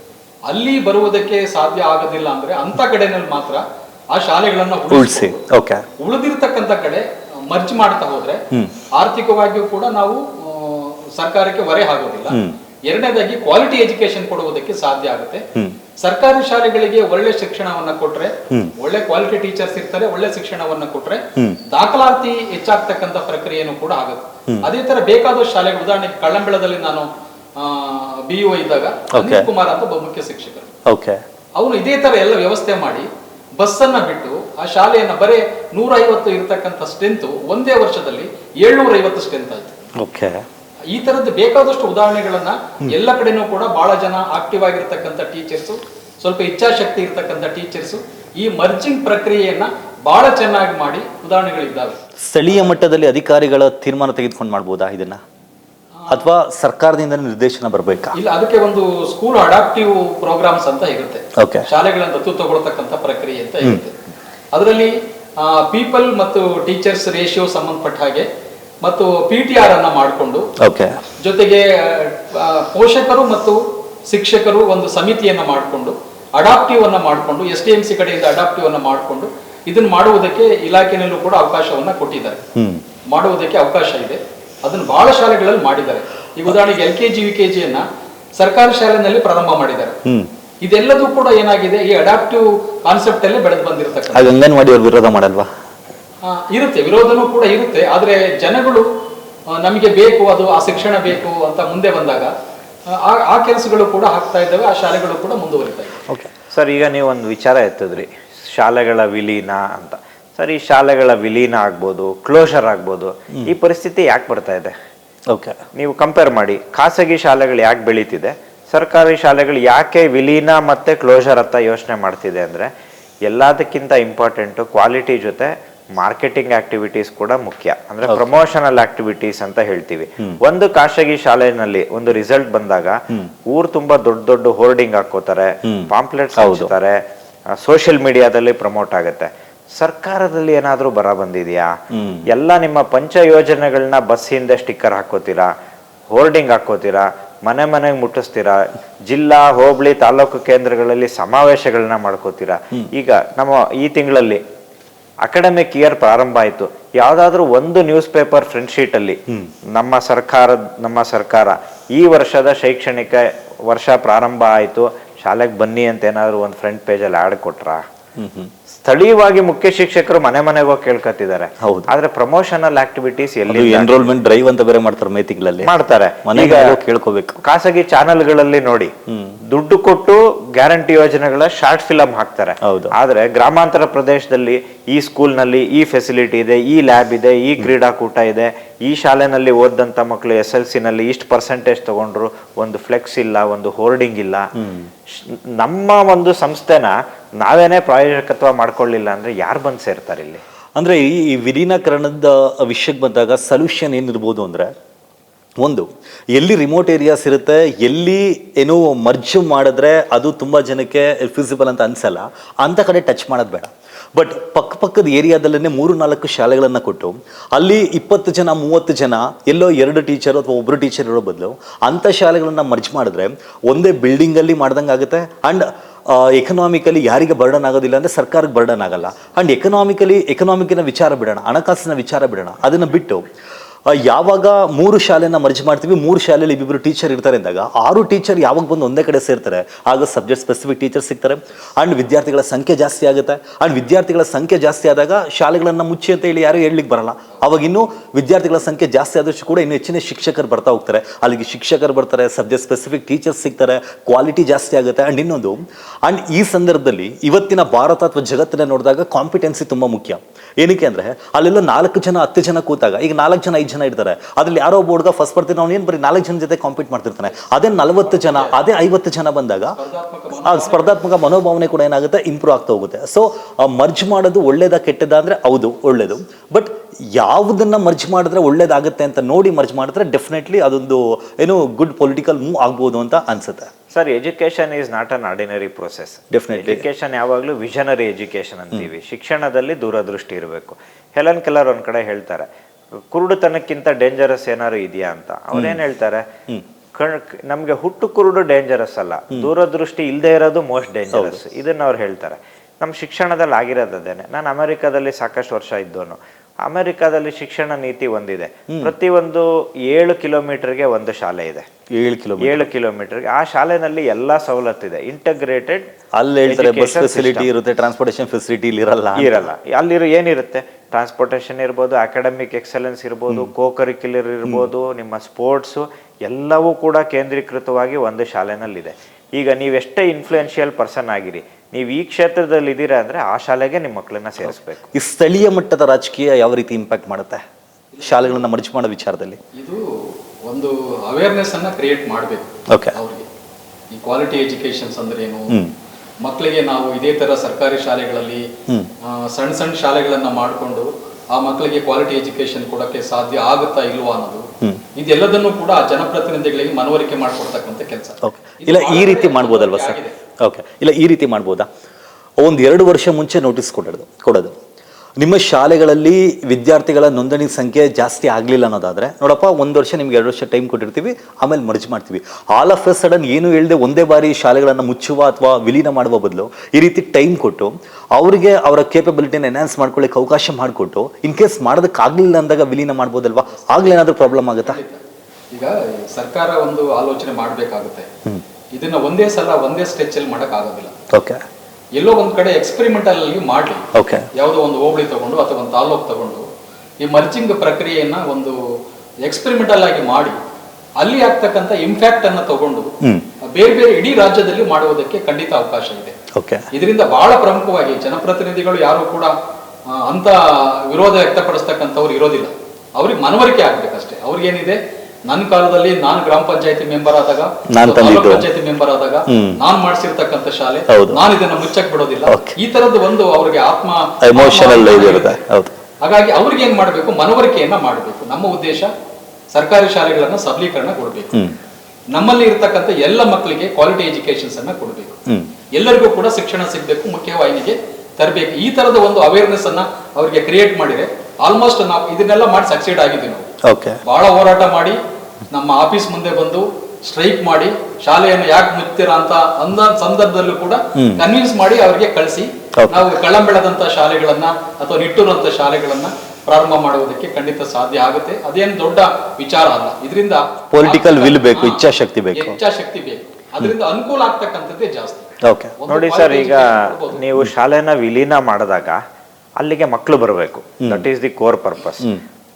ಅಲ್ಲಿ ಬರುವುದಕ್ಕೆ ಸಾಧ್ಯ ಆಗೋದಿಲ್ಲ ಅಂದ್ರೆ ಅಂತ ಕಡೆನಲ್ಲಿ ಮಾತ್ರ ಆ ಶಾಲೆಗಳನ್ನ ಉಳಿಸಿ ಉಳಿದಿರ್ತಕ್ಕಂಥ ಕಡೆ ಮರ್ಜ್ ಮಾಡ್ತಾ ಹೋದ್ರೆ ಆರ್ಥಿಕವಾಗಿಯೂ ಕೂಡ ನಾವು ಸರ್ಕಾರಕ್ಕೆ ಹೊರೆ ಆಗೋದಿಲ್ಲ. ಎರಡನೇದಾಗಿ ಕ್ವಾಲಿಟಿ ಎಜುಕೇಶನ್ ಕೊಡುವುದಕ್ಕೆ ಸಾಧ್ಯ ಆಗುತ್ತೆ. ಸರ್ಕಾರಿ ಶಾಲೆಗಳಿಗೆ ಒಳ್ಳೆ ಶಿಕ್ಷಣವನ್ನ ಕೊಟ್ರೆ ಒಳ್ಳೆ ಕ್ವಾಲಿಟಿ ಟೀಚರ್ಸ್ ಇರ್ತಾರೆ ಒಳ್ಳೆ ಶಿಕ್ಷಣವನ್ನ ಕೊಟ್ರೆ ದಾಖಲಾತಿ ಹೆಚ್ಚಾಗ್ತಕ್ಕಂತ ಪ್ರಕ್ರಿಯೆನೂ ಕೂಡ ಆಗುತ್ತೆ. ಅದೇ ತರ ಬೇಕಾದಷ್ಟು ಶಾಲೆಗಳು ಉದಾಹರಣೆಗೆ ಕಳ್ಳಂಬೆಳದಲ್ಲಿ ನಾನು ಬಿ ಯು ಇದ್ದಾಗ ಅನಿಲ್ ಕುಮಾರ್ ಅಂತ ಒಬ್ಬ ಮುಖ್ಯ ಶಿಕ್ಷಕರು. ಅವನು ಇದೇ ತರ ಎಲ್ಲ ವ್ಯವಸ್ಥೆ ಮಾಡಿ ಬಸ್ ಅನ್ನ ಬಿಟ್ಟು ಆ ಶಾಲೆಯನ್ನ ಬರೇ ನೂರ ಐವತ್ತು ಇರತಕ್ಕಂಥ ಸ್ಟ್ರೆಂತ್ ಒಂದೇ ವರ್ಷದಲ್ಲಿ ಏಳ್ನೂರ ಐವತ್ತು ಸ್ಟ್ರೆಂತ್ ಆಯ್ತು ಈ ತರದ್ದು ಬೇಕಾದಷ್ಟು ಉದಾಹರಣೆಗಳನ್ನ ಎಲ್ಲ ಕಡೆನೂ ಕೂಡ ಬಹಳ ಜನ ಆಕ್ಟಿವ್ ಆಗಿರ್ತಕ್ಕಂಥ ಟೀಚರ್ಸ್ ಸ್ವಲ್ಪ ಇಚ್ಛಾಶಕ್ತಿ ಇರ್ತಕ್ಕಂಥ ಟೀಚರ್ಸ್ ಈ ಮರ್ಜಿಂಗ್ ಪ್ರಕ್ರಿಯೆಯನ್ನ ಬಹಳ ಚೆನ್ನಾಗಿ ಮಾಡಿ ಉದಾಹರಣೆಗಳಿದ್ದಾವೆ. ಸ್ಥಳೀಯ ಮಟ್ಟದಲ್ಲಿ ಅಧಿಕಾರಿಗಳ ತೀರ್ಮಾನ ತೆಗೆದುಕೊಂಡು ಮಾಡ್ಬೋದಾ ಇದನ್ನ? ಅಥವಾ ಸರ್ಕಾರದಿಂದ ನಿರ್ದೇಶನ ಬರಬೇಕಾ? ಇಲ್ಲ ಅದಕ್ಕೆ ಒಂದು ಸ್ಕೂಲ್ ಅಡಾಪ್ಟಿವ್ ಪ್ರೋಗ್ರಾಮ್ಸ್ ಅಂತ ಇರುತ್ತೆ. ಓಕೆ ಶಾಲೆಗಳನ್ನು ದತ್ತು ತಗೊಳ್ತಕ್ಕಂಥ ಪ್ರಕ್ರಿಯೆ ಅಂತ ಇರುತ್ತೆ. ಅದರಲ್ಲಿ ಪೀಪಲ್ ಮತ್ತು ಟೀಚರ್ಸ್ ರೇಷಿಯೋ ಸಂಬಂಧಪಟ್ಟ ಹಾಗೆ ಮತ್ತು ಪಿ ಟಿ ಆರ್ ಅನ್ನ ಮಾಡಿಕೊಂಡು ಜೊತೆಗೆ ಪೋಷಕರು ಮತ್ತು ಶಿಕ್ಷಕರು ಒಂದು ಸಮಿತಿಯನ್ನ ಮಾಡಿಕೊಂಡು ಅಡಾಪ್ಟಿವ್ ಅನ್ನ ಮಾಡಿಕೊಂಡು ಎಸ್ ಡಿ ಎಂ ಸಿ ಕಡೆಯಿಂದ ಅಡಾಪ್ಟಿವ್ ಅನ್ನ ಮಾಡಿಕೊಂಡು ಇದನ್ನ ಮಾಡುವುದಕ್ಕೆ ಇಲಾಖೆನಲ್ಲೂ ಕೂಡ ಅವಕಾಶವನ್ನ ಕೊಟ್ಟಿದ್ದಾರೆ. ಮಾಡುವುದಕ್ಕೆ ಅವಕಾಶ ಇದೆ. ಅದನ್ನು ಬಹಳ ಶಾಲೆಗಳಲ್ಲಿ ಮಾಡಿದ್ದಾರೆ. ಈಗ ಉದಾಹರಣೆಗೆ L K G U K ಜಿಯನ್ನ ಸರ್ಕಾರಿ ಶಾಲೆಯಲ್ಲಿ ಪ್ರಾರಂಭ ಮಾಡಿದ್ದಾರೆ. ಇದೆಲ್ಲದೂ ಕೂಡ ಏನಾಗಿದೆ ಈ ಅಡಾಪ್ಟಿವ್ ಕಾನ್ಸೆಪ್ಟ್ ಅಲ್ಲೇ ಬೆಳೆದು ಬಂದಿರತಕ್ಕಂಥ ಆಗ ಅಂಗನವಾಡಿ ಅವ್ರು ವಿರೋಧ ಮಾಡಲ್ವಾ? ಇರುತ್ತೆ ವಿರೋಧನೂ ಕೂಡ ಇರುತ್ತೆ. ಆದರೆ ಜನಗಳು ನಮಗೆ ಬೇಕು ಅದು ಆ ಶಿಕ್ಷಣ ಬೇಕು ಅಂತ ಮುಂದೆ ಬಂದಾಗ ಆ, ಕೆಲಸಗಳು ಕೂಡ ಆಗ್ತಾ ಇದ್ದಾವೆ ಆ ಶಾಲೆಗಳು ಕೂಡ ಮುಂದುವರಿತಾ ಇದ್ದಾವೆ. ಓಕೆ ಸರ್ ಈಗ ನೀವು ಒಂದು ವಿಚಾರ ಎತ್ತಿದ್ರಿ. ಶಾಲೆಗಳ ವಿಲೀನ ಅಂತ. ಸರ್ ಈ ಶಾಲೆಗಳ ವಿಲೀನ ಆಗ್ಬೋದು ಕ್ಲೋಷರ್ ಆಗ್ಬೋದು ಈ ಪರಿಸ್ಥಿತಿ ಯಾಕೆ ಬರ್ತಾ ಇದೆ? ಓಕೆ ನೀವು ಕಂಪೇರ್ ಮಾಡಿ. ಖಾಸಗಿ ಶಾಲೆಗಳು ಯಾಕೆ ಬೆಳೀತಿದೆ? ಸರ್ಕಾರಿ ಶಾಲೆಗಳು ಯಾಕೆ ವಿಲೀನ ಮತ್ತೆ ಕ್ಲೋಷರ್ ಅಂತ ಯೋಚನೆ ಮಾಡ್ತಿದೆ ಅಂದ್ರೆ ಎಲ್ಲದಕ್ಕಿಂತ ಇಂಪಾರ್ಟೆಂಟು ಕ್ವಾಲಿಟಿ ಜೊತೆ ಮಾರ್ಕೆಟಿಂಗ್ ಆಕ್ಟಿವಿಟೀಸ್ ಕೂಡ ಮುಖ್ಯ. ಅಂದ್ರೆ ಪ್ರಮೋಷನಲ್ ಆಕ್ಟಿವಿಟೀಸ್ ಅಂತ ಹೇಳ್ತೀವಿ. ಒಂದು ಖಾಸಗಿ ಶಾಲೆನಲ್ಲಿ ಒಂದು ರಿಸಲ್ಟ್ ಬಂದಾಗ ಊರ್ ತುಂಬಾ ದೊಡ್ಡ ದೊಡ್ಡ ಹೋರ್ಡಿಂಗ್ ಹಾಕೋತಾರೆ ಪಾಂಪ್ಲೆಟ್ಸ್ ಹಂಚ್ತಾರೆ ಸೋಷಿಯಲ್ ಮೀಡಿಯಾದಲ್ಲಿ ಪ್ರಮೋಟ್ ಆಗುತ್ತೆ. ಸರ್ಕಾರದಲ್ಲಿ ಏನಾದ್ರೂ ಬರ ಬಂದಿದ್ಯಾ? ಎಲ್ಲ ನಿಮ್ಮ ಪಂಚ ಯೋಜನೆಗಳನ್ನ ಬಸ್ ಹಿಂದೆ ಸ್ಟಿಕ್ಕರ್ ಹಾಕೋತೀರಾ ಹೋರ್ಡಿಂಗ್ ಹಾಕೋತೀರಾ ಮನೆ ಮನೆಗೆ ಮುಟ್ಟಿಸ್ತೀರಾ? ಜಿಲ್ಲಾ ಹೋಬಳಿ ತಾಲೂಕು ಕೇಂದ್ರಗಳಲ್ಲಿ ಸಮಾವೇಶಗಳನ್ನ ಮಾಡ್ಕೋತೀರಾ? ಈಗ ನಮ್ಮ ಈ ತಿಂಗಳಲ್ಲಿ ಅಕಾಡೆಮಿಕ್ ಇಯರ್ ಪ್ರಾರಂಭ ಆಯಿತು. ಯಾವುದಾದ್ರೂ ಒಂದು ನ್ಯೂಸ್ ಪೇಪರ್ ಫ್ರಂಟ್ ಶೀಟ್ ಅಲ್ಲಿ ನಮ್ಮ ಸರ್ಕಾರ ನಮ್ಮ ಸರ್ಕಾರ ಈ ವರ್ಷದ ಶೈಕ್ಷಣಿಕ ವರ್ಷ ಪ್ರಾರಂಭ ಆಯಿತು. ಶಾಲೆಗೆ ಬನ್ನಿ ಅಂತ ಏನಾದರೂ ಒಂದು ಫ್ರಂಟ್ ಪೇಜಲ್ಲಿ ಆಡ್ ಕೊಟ್ರಾ? ಸ್ಥಳೀಯವಾಗಿ ಮುಖ್ಯ ಶಿಕ್ಷಕರು ಮನೆ ಮನೆಗೆ ಹೋಗಿ ಕೇಳ್ಕೊತಿದ್ದಾರೆ ಹೌದು. ಆದ್ರೆ ಪ್ರಮೋಷನಲ್ ಆಕ್ಟಿವಿಟೀಸ್ ಎಲ್ಲಿ ಎನ್ರೋಲ್ಮೆಂಟ್ ಡ್ರೈವ್ ಅಂತ ಬೇರೆ ಮಾಡ್ತಾರೆ ಮೇ ತಿಂಗಳಲ್ಲಿ ಮಾಡ್ತಾರೆ. ಮನೆಗೆ ಕೇಳ್ಕೋಬೇಕು. ಖಾಸಗಿ ಚಾನೆಲ್ಗಳಲ್ಲಿ ನೋಡಿ ದುಡ್ಡು ಕೊಟ್ಟು ಗ್ಯಾರಂಟಿ ಯೋಜನೆಗಳ ಶಾರ್ಟ್ ಫಿಲಂ ಹಾಕ್ತಾರೆ. ಹೌದು. ಆದ್ರೆ ಗ್ರಾಮಾಂತರ ಪ್ರದೇಶದಲ್ಲಿ ಈ ಸ್ಕೂಲ್ನಲ್ಲಿ ಈ ಫೆಸಿಲಿಟಿ ಇದೆ ಈ ಲ್ಯಾಬ್ ಇದೆ ಈ ಕ್ರೀಡಾಕೂಟ ಇದೆ ಈ ಶಾಲೆನಲ್ಲಿ ಓದಂತ ಮಕ್ಕಳು ಎಸ್ ಎಲ್ ಸಿ ನಲ್ಲಿ ಇಷ್ಟು ಪರ್ಸೆಂಟೇಜ್ ತಗೊಂಡ್ರು ಒಂದು ಫ್ಲೆಕ್ಸ್ ಇಲ್ಲ ಒಂದು ಹೋರ್ಡಿಂಗ್ ಇಲ್ಲ. ನಮ್ಮ ಒಂದು ಸಂಸ್ಥೆನ ನಾವೇನೇ ಪ್ರಾಯೋಜಕತ್ವ ಮಾಡ್ಕೊಳ್ಳಿಲ್ಲ ಅಂದರೆ ಯಾರು ಬಂದು ಸೇರ್ತಾರೆ ಇಲ್ಲಿ? ಅಂದರೆ ಈ ವಿಲೀನಕರಣದ ವಿಷಯಕ್ಕೆ ಬಂದಾಗ ಸೊಲ್ಯೂಷನ್ ಏನಿರ್ಬೋದು ಅಂದರೆ, ಒಂದು, ಎಲ್ಲಿ ರಿಮೋಟ್ ಏರಿಯಾಸ್ ಇರುತ್ತೆ, ಎಲ್ಲಿ ಏನು ಮರ್ಜ್ ಮಾಡಿದ್ರೆ ಅದು ತುಂಬ ಜನಕ್ಕೆ ಫಿಸಿಬಲ್ ಅಂತ ಅನಿಸಲ್ಲ ಅಂಥ ಕಡೆ ಟಚ್ ಮಾಡೋದು ಬೇಡ. ಬಟ್ ಪಕ್ಕ ಪಕ್ಕದ ಏರಿಯಾದಲ್ಲೇ ಮೂರು ನಾಲ್ಕು ಶಾಲೆಗಳನ್ನು ಕೊಟ್ಟು, ಅಲ್ಲಿ ಇಪ್ಪತ್ತು ಜನ, ಮೂವತ್ತು ಜನ, ಎಲ್ಲೋ ಎರಡು ಟೀಚರ್ ಅಥವಾ ಒಬ್ಬರು ಟೀಚರ್ ಇರೋ ಬದಲು ಅಂಥ ಶಾಲೆಗಳನ್ನು ಮರ್ಜ್ ಮಾಡಿದ್ರೆ ಒಂದೇ ಬಿಲ್ಡಿಂಗಲ್ಲಿ ಮಾಡ್ದಂಗೆ ಆಗುತ್ತೆ ಆ್ಯಂಡ್ ಎಕನಾಮಿಕಲಿ ಯಾರಿಗೆ ಬರ್ಡನ್ ಆಗೋದಿಲ್ಲ ಅಂದರೆ ಸರ್ಕಾರಕ್ಕೆ ಬರ್ಡನ್ ಆಗಲ್ಲ. ಆ್ಯಂಡ್ ಎಕನಾಮಿಕಲಿ ಎಕನಾಮಿಕಿನ ವಿಚಾರ ಬಿಡೋಣ, ಹಣಕಾಸಿನ ವಿಚಾರ ಬಿಡೋಣ, ಅದನ್ನು ಬಿಟ್ಟು ಯಾವಾಗ ಮೂರು ಶಾಲೆನ ಮರ್ಜ್ ಮಾಡ್ತೀವಿ, ಮೂರು ಶಾಲೆಯಲ್ಲಿ ಇಬ್ಬಿಬ್ರು ಟೀಚರ್ ಇರ್ತಾರೆ ಅಂದಾಗ, ಆರು ಟೀಚರ್ ಯಾವಾಗ ಬಂದು ಒಂದೇ ಕಡೆ ಸೇರ್ತಾರೆ, ಆಗ ಸಬ್ಜೆಕ್ಟ್ ಸ್ಪೆಸಿಫಿಕ್ ಟೀಚರ್ ಸಿಗ್ತಾರೆ. ಆ್ಯಂಡ್ ವಿದ್ಯಾರ್ಥಿಗಳ ಸಂಖ್ಯೆ ಜಾಸ್ತಿ ಆಗುತ್ತೆ. ಆ್ಯಂಡ್ ವಿದ್ಯಾರ್ಥಿಗಳ ಸಂಖ್ಯೆ ಜಾಸ್ತಿ ಆದಾಗ ಶಾಲೆಗಳನ್ನು ಮುಚ್ಚಿ ಅಂತ ಹೇಳಿ ಯಾರು ಹೇಳಲಿಕ್ಕೆ ಬರಲ್ಲ. ಅವಾಗ ಇನ್ನೂ ವಿದ್ಯಾರ್ಥಿಗಳ ಸಂಖ್ಯೆ ಜಾಸ್ತಿ ಆದಷ್ಟು ಕೂಡ ಇನ್ನು ಹೆಚ್ಚಿನ ಶಿಕ್ಷಕರು ಬರ್ತಾ ಹೋಗ್ತಾರೆ. ಅಲ್ಲಿಗೆ ಶಿಕ್ಷಕರು ಬರ್ತಾರೆ ಸಬ್ಜೆಕ್ಟ್ ಸ್ಪೆಸಿಫಿಕ್ ಟೀಚರ್ಸ್ ಸಿಗ್ತಾರೆ ಕ್ವಾಲಿಟಿ ಜಾಸ್ತಿ ಆಗುತ್ತೆ. ಆ್ಯಂಡ್ ಇನ್ನೊಂದು ಆ್ಯಂಡ್ ಈ ಸಂದರ್ಭದಲ್ಲಿ ಇವತ್ತಿನ ಭಾರತ ಅಥವಾ ಜಗತ್ತನ್ನ ನೋಡಿದಾಗ ಕಾಂಪಿಟೆನ್ಸಿ ತುಂಬ ಮುಖ್ಯ. ಏನಕ್ಕೆ ಅಂದರೆ, ಅಲ್ಲೆಲ್ಲ ನಾಲ್ಕು ಜನ, ಹತ್ತು ಜನ ಕೂತಾಗ, ಈಗ ನಾಲ್ಕು ಜನ, ಐದು ಜನ ಇರ್ತಾರೆ. ಅದ್ರಲ್ಲಿ ಯಾರೋ ಒಬ್ಬ ಹುಡುಗ ಫಸ್ಟ್ ಬರ್ತೀನಿ ಅವ್ನು ಏನು ಬರೀ ನಾಲ್ಕು ಜನ ಜೊತೆ ಕಾಂಪೀಟ್ ಮಾಡ್ತಿರ್ತಾನೆ. ಅದೇ ನಲವತ್ತು ಜನ ಅದೇ ಐವತ್ತು ಜನ ಬಂದಾಗ ಆ ಸ್ಪರ್ಧಾತ್ಮಕ ಮನೋಭಾವನೆ ಕೂಡ ಏನಾಗುತ್ತೆ? ಇಂಪ್ರೂವ್ ಆಗ್ತಾ ಹೋಗುತ್ತೆ. ಸೊ ಮರ್ಜ್ ಮಾಡೋದು ಒಳ್ಳೇದ ಕೆಟ್ಟದ ಅಂದ್ರೆ ಹೌದು ಒಳ್ಳೇದು. ಬಟ್ ಯಾವುದನ್ನ ಮರ್ಜ್ ಮಾಡಿದ್ರೆ ಒಳ್ಳೇದಾಗುತ್ತೆ ಅಂತ ನೋಡಿ ಮರ್ಜ್ ಮಾಡಿದ್ರೆ ಡೆಫಿನೆಟ್ಲಿ ಅದೊಂದು ಏನು ಗುಡ್ ಪೊಲಿಟಿಕಲ್ ಮೂವ್ ಆಗ್ಬೋದು ಅಂತ ಅನ್ಸುತ್ತೆ. Sir education is not an ordinary process definite education ಯಾವಾಗಲೂ ವಿಷನರಿ ಎಜುಕೇಶನ್ ಅಂತೀವಿ. ಶಿಕ್ಷಣದಲ್ಲಿ ದೂರದೃಷ್ಟಿ ಇರಬೇಕು. ಹೆಲನ್ ಕೆಲ್ಲರ್ ಒಂದ್ ಕಡೆ ಹೇಳ್ತಾರೆ ಕುರುಡುತನಕ್ಕಿಂತ ಡೇಂಜರಸ್ ಏನಾರು ಇದೆಯಾ ಅಂತ. ಅವ್ರೇನ್ ಹೇಳ್ತಾರೆ? ಕಣ್- ನಮ್ಗೆ ಹುಟ್ಟು ಕುರುಡು ಡೇಂಜರಸ್ ಅಲ್ಲ. ದೂರದೃಷ್ಟಿ ಇಲ್ಲದೆ ಇರೋದು ಮೋಸ್ಟ್ ಡೇಂಜರಸ್ ಇದನ್ನ ಅವ್ರು ಹೇಳ್ತಾರೆ. ನಮ್ಮ ಶಿಕ್ಷಣದಲ್ಲಿ ಆಗಿರೋದೇನೆ ನಾನು ಅಮೆರಿಕಾದಲ್ಲಿ ಸಾಕಷ್ಟು ವರ್ಷ ಇದ್ದವನು. ಅಮೆರಿಕಾದಲ್ಲಿ ಶಿಕ್ಷಣ ನೀತಿ ಒಂದಿದೆ. ಪ್ರತಿ ಒಂದು ಏಳು ಕಿಲೋಮೀಟರ್ಗೆ ಒಂದು ಶಾಲೆ ಇದೆ. ಏಳು ಕಿಲೋ ಏಳು ಕಿಲೋಮೀಟರ್ಗೆ. ಆ ಶಾಲೆನಲ್ಲಿ ಎಲ್ಲಾ ಸವಲತ್ತಿದೆ ಇಂಟಗ್ರೇಟೆಡ್ ಅಲ್ಲಿ ಹೇಳ್ತಾರೆ ಬಸ್ ಫೆಸಿಲಿಟಿ ಇರುತ್ತೆ ಟ್ರಾನ್ಸ್ಪೋರ್ಟೇಷನ್ ಫೆಸಿಲಿಟಿ ಇರಲ್ಲ ಇರಲ್ಲ. ಅಲ್ಲಿರೋ ಏನಿರುತ್ತೆ? ಟ್ರಾನ್ಸ್ಪೋರ್ಟೇಷನ್ ಇರ್ಬೋದು ಅಕಾಡೆಮಿಕ್ ಎಕ್ಸಲೆನ್ಸ್ ಇರ್ಬೋದು ಕೋ ಕರಿಕ್ಯುಲರ್ ಇರ್ಬೋದು ನಿಮ್ಮ ಸ್ಪೋರ್ಟ್ಸು ಎಲ್ಲವೂ ಕೂಡ ಕೇಂದ್ರೀಕೃತವಾಗಿ ಒಂದು ಶಾಲೆನಲ್ಲಿದೆ. ಈಗ ನೀವೆಷ್ಟೇ ಇನ್ಫ್ಲೂಯೆನ್ಷಿಯಲ್ ಪರ್ಸನ್ ಆಗಿರಿ ನೀವು ಈ ಕ್ಷೇತ್ರದಲ್ಲಿ ಇದ್ದೀರಾ ಅಂದರೆ ಆ ಶಾಲೆಗೆ ನಿಮ್ಮ ಮಕ್ಕಳನ್ನ ಸೇರಿಸ್ಬೇಕು. ಈ ಸ್ಥಳೀಯ ಮಟ್ಟದ ರಾಜಕೀಯ ಯಾವ ರೀತಿ ಇಂಪ್ಯಾಕ್ಟ್ ಮಾಡುತ್ತೆ? ಶಾಲೆಗಳನ್ನ ಮರ್ಜ್ ಮಾಡೋ ವಿಚಾರದಲ್ಲಿ. ಇದು ಒಂದು ಅವೇರ್ನೆಸ್ ಅನ್ನ ಕ್ರಿಯೇಟ್ ಮಾಡಬೇಕು. ಓಕೆ ಅವ್ರಿಗೆ. ಈ ಕ್ವಾಲಿಟಿ ಎಜುಕೇಶನ್ಸ್ ಅಂದ್ರೆ ಏನು? ಮಕ್ಕಳಿಗೆ ನಾವು ಇದೇ ತರ ಸರ್ಕಾರಿ ಶಾಲೆಗಳಲ್ಲಿ ಸಣ್ಣ ಸಣ್ಣ ಶಾಲೆಗಳನ್ನ ಮಾಡಿಕೊಂಡು ಆ ಮಕ್ಕಳಿಗೆ ಕ್ವಾಲಿಟಿ ಎಜುಕೇಶನ್ ಕೊಡಕ್ಕೆ ಸಾಧ್ಯ ಆಗುತ್ತಾ ಇಲ್ವಾ ಅನ್ನೋದು. ಇದೆಲ್ಲದನ್ನು ಕೂಡ ಜನಪ್ರತಿನಿಧಿಗಳಿಗೆ ಮನವರಿಕೆ ಮಾಡಿಕೊಡ್ತಕ್ಕಂಥ ಕೆಲಸ. ಓಕೆ ಇಲ್ಲ ಈ ರೀತಿ ಮಾಡ್ಬೋದಲ್ವಾ ಸರ್? ಓಕೆ ಇಲ್ಲ ಈ ರೀತಿ ಮಾಡ್ಬೋದಾ? ಒಂದು ಎರಡು ವರ್ಷ ಮುಂಚೆ ನೋಟಿಸ್ ಕೊಡೋದು ಕೊಡೋದು. ನಿಮ್ಮ ಶಾಲೆಗಳಲ್ಲಿ ವಿದ್ಯಾರ್ಥಿಗಳ ನೋಂದಣಿ ಸಂಖ್ಯೆ ಜಾಸ್ತಿ ಆಗಲಿಲ್ಲ ಅನ್ನೋದಾದರೆ ನೋಡಪ್ಪ ಒಂದು ವರ್ಷ ನಿಮ್ಗೆ ಎರಡು ವರ್ಷ ಟೈಮ್ ಕೊಟ್ಟಿರ್ತೀವಿ ಆಮೇಲೆ ಮರ್ಜ್ ಮಾಡ್ತೀವಿ. ಆಲ್ ಆಫ್ ಎ ಸಡನ್ ಏನು ಹೇಳ್ದೆ ಒಂದೇ ಬಾರಿ ಶಾಲೆಗಳನ್ನು ಮುಚ್ಚುವ ಅಥವಾ ವಿಲೀನ ಮಾಡುವ ಬದಲು ಈ ರೀತಿ ಟೈಮ್ ಕೊಟ್ಟು ಅವರಿಗೆ ಅವರ ಕೇಪಬಿಲಿಟಿನ ಎನ್ಹಾನ್ಸ್ ಮಾಡ್ಕೊಳ್ಳಿಕ್ಕೆ ಅವಕಾಶ ಮಾಡಿಕೊಟ್ಟು ಇನ್ ಕೇಸ್ ಮಾಡೋದಕ್ಕಾಗಲಿಲ್ಲ ಅಂದಾಗ ವಿಲೀನ ಮಾಡ್ಬೋದಲ್ವಾ? ಆಗಲೇನಾದರೂ ಪ್ರಾಬ್ಲಮ್ ಆಗುತ್ತಾ? ಈಗ ಸರ್ಕಾರ ಒಂದು ಆಲೋಚನೆ ಮಾಡಬೇಕಾಗುತ್ತೆ. ಇದನ್ನ ಒಂದೇ ಸಲ ಒಂದೇ ಸ್ಟೆಚ್ ಅಲ್ಲಿ ಮಾಡಕ್ ಆಗೋದಿಲ್ಲ. ಓಕೆ ಎಲ್ಲೋ ಒಂದ್ ಕಡೆ ಎಕ್ಸ್ಪೆರಿಮೆಂಟಲ್ ಆಗಿ ಮಾಡ್ಲಿ. ಓಕೆ ಯಾವುದೋ ಒಂದು ಹೋಬಳಿ ತಗೊಂಡು ಅಥವಾ ಒಂದು ತಾಲೂಕು ತಗೊಂಡು ಈ ಮರ್ಜಿಂಗ್ ಪ್ರಕ್ರಿಯೆಯನ್ನ ಒಂದು ಎಕ್ಸ್ಪೆರಿಮೆಂಟಲ್ ಆಗಿ ಮಾಡಿ ಅಲ್ಲಿ ಆಗ್ತಕ್ಕಂಥ ಇಂಪ್ಯಾಕ್ಟ್ ಅನ್ನ ತಗೊಂಡು. ಬೇರೆ ಬೇರೆ ಇಡೀ ರಾಜ್ಯದಲ್ಲಿ ಮಾಡುವುದಕ್ಕೆ ಖಂಡಿತ ಅವಕಾಶ ಇದೆ. ಓಕೆ ಇದರಿಂದ ಬಹಳ ಪ್ರಮುಖವಾಗಿ ಜನಪ್ರತಿನಿಧಿಗಳು ಯಾರು ಕೂಡ ಅಂತ ವಿರೋಧ ವ್ಯಕ್ತಪಡಿಸ್ತಕ್ಕಂಥವ್ರು ಇರೋದಿಲ್ಲ. ಅವ್ರಿಗೆ ಮನವರಿಕೆ ಆಗ್ಬೇಕಷ್ಟೇ. ಅವ್ರಿಗೇನಿದೆ? ನನ್ನ ಕಾಲದಲ್ಲಿ ನಾನು ಗ್ರಾಮ ಪಂಚಾಯತಿ ಮೆಂಬರ್ ಆದಾಗ ನಾನ್ ತಂದಿದ್ದು. ಪಂಚಾಯತಿ ಮೆಂಬರ್ ಆದಾಗ. ನಾನ್ ಮಾಡಿಸಿರ್ತಕ್ಕಂಥ ಶಾಲೆ. ನಾನು ಇದನ್ನ ಮುಚ್ಚಕ್ ಬಿಡೋದಿಲ್ಲ. ಈ ತರದ್ದು ಒಂದು ಅವ್ರಿಗೆ ಆತ್ಮ ಎಮೋಷನಲ್ ಇರುತ್ತೆ. ಹಾಗಾಗಿ ಅವ್ರಿಗೆ ಏನ್ ಮಾಡಬೇಕು? ಮನವರಿಕೆಯನ್ನ ಮಾಡಬೇಕು. ನಮ್ಮ ಉದ್ದೇಶ ಸರ್ಕಾರಿ ಶಾಲೆಗಳನ್ನ ಸಬಲೀಕರಣ ಕೊಡಬೇಕು. ನಮ್ಮಲ್ಲಿ ಇರತಕ್ಕಂತ ಎಲ್ಲ ಮಕ್ಕಳಿಗೆ ಕ್ವಾಲಿಟಿ ಎಜುಕೇಶನ್ಸ್ ಅನ್ನ ಕೊಡಬೇಕು. ಎಲ್ಲರಿಗೂ ಕೂಡ ಶಿಕ್ಷಣ ಸಿಗಬೇಕು ಮುಖ್ಯವಾಹಿನಿಗೆ ತರಬೇಕು. ಈ ತರದ ಒಂದು ಅವೇರ್ನೆಸ್ ಅನ್ನ ಅವರಿಗೆ ಕ್ರಿಯೇಟ್ ಮಾಡಿದ್ರೆ ಆಲ್ಮೋಸ್ಟ್ ನಾವು ಇದನ್ನೆಲ್ಲ ಮಾಡಿ ಸಕ್ಸೀಡ್ ಆಗಿದ್ದೀವಿ ನಾವು. ಬಹಳ ಹೋರಾಟ ಮಾಡಿ ನಮ್ಮ ಆಫೀಸ್ ಮುಂದೆ ಬಂದು ಸ್ಟ್ರೈಕ್ ಮಾಡಿ ಶಾಲೆಯನ್ನು ಯಾಕೆ ಮುಚ್ತೀರಾ ಅಂತ ಅಂದ ಸಂದರ್ಭದಲ್ಲೂ ಕೂಡ. ಕನ್ವಿನ್ಸ್ ಮಾಡಿ ಅವರಿಗೆ ಕಳಿಸಿ. ನಾವು ಕಳ್ಳಂಬೆಳೆದಂತ ಶಾಲೆಗಳನ್ನ ಅಥವಾ ನಿಟ್ಟೂರಂತ ಶಾಲೆಗಳನ್ನ ಪ್ರಾರಂಭ ಮಾಡುವುದಕ್ಕೆ ಖಂಡಿತ ಸಾಧ್ಯ ಆಗುತ್ತೆ. ಅದೇನು ದೊಡ್ಡ ವಿಚಾರ ಅಲ್ಲ. ಇದರಿಂದ ಪೊಲಿಟಿಕಲ್ ವಿಲ್ ಬೇಕು, ಇಚ್ಛಾಶಕ್ತಿ ಬೇಕು. ಇಚ್ಛಾಶಕ್ತಿ ಬೇಕು. ಅದರಿಂದ ಅನುಕೂಲ ಆಗ್ತಕ್ಕಂಥದ್ದೇ ಜಾಸ್ತಿ. ಓಕೆ ನೋಡಿ ಸರ್ ಈಗ ನೀವು ಶಾಲೆನ ವಿಲೀನ ಮಾಡಿದಾಗ ಅಲ್ಲಿಗೆ ಮಕ್ಕಳು ಬರಬೇಕು. That is the core purpose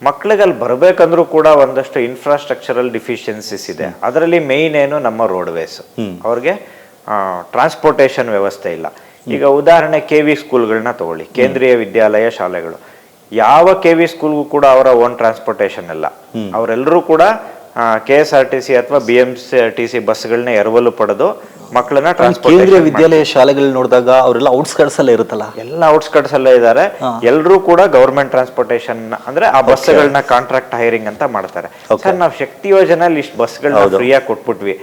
ಮಕ್ಳಿಗೆ ಅಲ್ಲಿ ಬರಬೇಕಂದ್ರೂ ಕೂಡ ಒಂದಷ್ಟು ಇನ್ಫ್ರಾಸ್ಟ್ರಕ್ಚರಲ್ ಡಿಫಿಷಿಯನ್ಸಿಸ್ ಇದೆ. ಅದರಲ್ಲಿ ಮೇಯ್ನ್ ಏನು ನಮ್ಮ ರೋಡ್ವೇಸ್ ಅವ್ರಿಗೆ ಟ್ರಾನ್ಸ್ಪೋರ್ಟೇಷನ್ ವ್ಯವಸ್ಥೆ ಇಲ್ಲ. ಈಗ ಉದಾಹರಣೆ ಕೆ ವಿ ಸ್ಕೂಲ್ಗಳನ್ನ ತಗೊಳ್ಳಿ. ಕೇಂದ್ರೀಯ ವಿದ್ಯಾಲಯ ಶಾಲೆಗಳು. ಯಾವ ಕೆ ವಿ ಸ್ಕೂಲ್ಗೂ ಕೂಡ ಅವರ ಓನ್ ಟ್ರಾನ್ಸ್ಪೋರ್ಟೇಷನ್ ಇಲ್ಲ. ಅವರೆಲ್ಲರೂ ಕೂಡ K S R T C ಅಥವಾ ಬಿ ಎಂ ಸಿ ಟಿ ಸಿ ಬಸ್ಗಳನ್ನ ಎರವಲು ಪಡೆದು ಮಕ್ಕಳನ್ನ ಕೇಂದ್ರೀಯ ವಿದ್ಯಾಲಯ ಶಾಲೆಗಳು ನೋಡಿದಾಗ ಅವರೆಲ್ಲ ಔಟ್ಸ್ಕರ್ಟ್ಸ್ ಅಲ್ಲೇ ಇರುತ್ತಲ್ಲ? ಎಲ್ಲ ಔಟ್ಸ್ಕರ್ಟ್ಸ್ ಅಲ್ಲೇ ಇದ್ದಾರೆ ಎಲ್ಲರೂ ಕೂಡ ಗೌರ್ಮೆಂಟ್ ಟ್ರಾನ್ಸ್ಪೋರ್ಟೇಷನ್ ಅಂದ್ರೆ ಆ ಬಸ್ಗಳನ್ನ ಕಾಂಟ್ರಾಕ್ಟ್ ಹೈರಿಂಗ್ ಅಂತ ಮಾಡ್ತಾರೆ. ಸರ್ ನಾವು ಶಕ್ತಿ ಯೋಜನೆಯಲ್ಲಿ ಇಷ್ಟು ಬಸ್ಗಳನ್ನ ಫ್ರೀಯಾಗಿ ಕೊಟ್ಬಿಟ್ವಿ.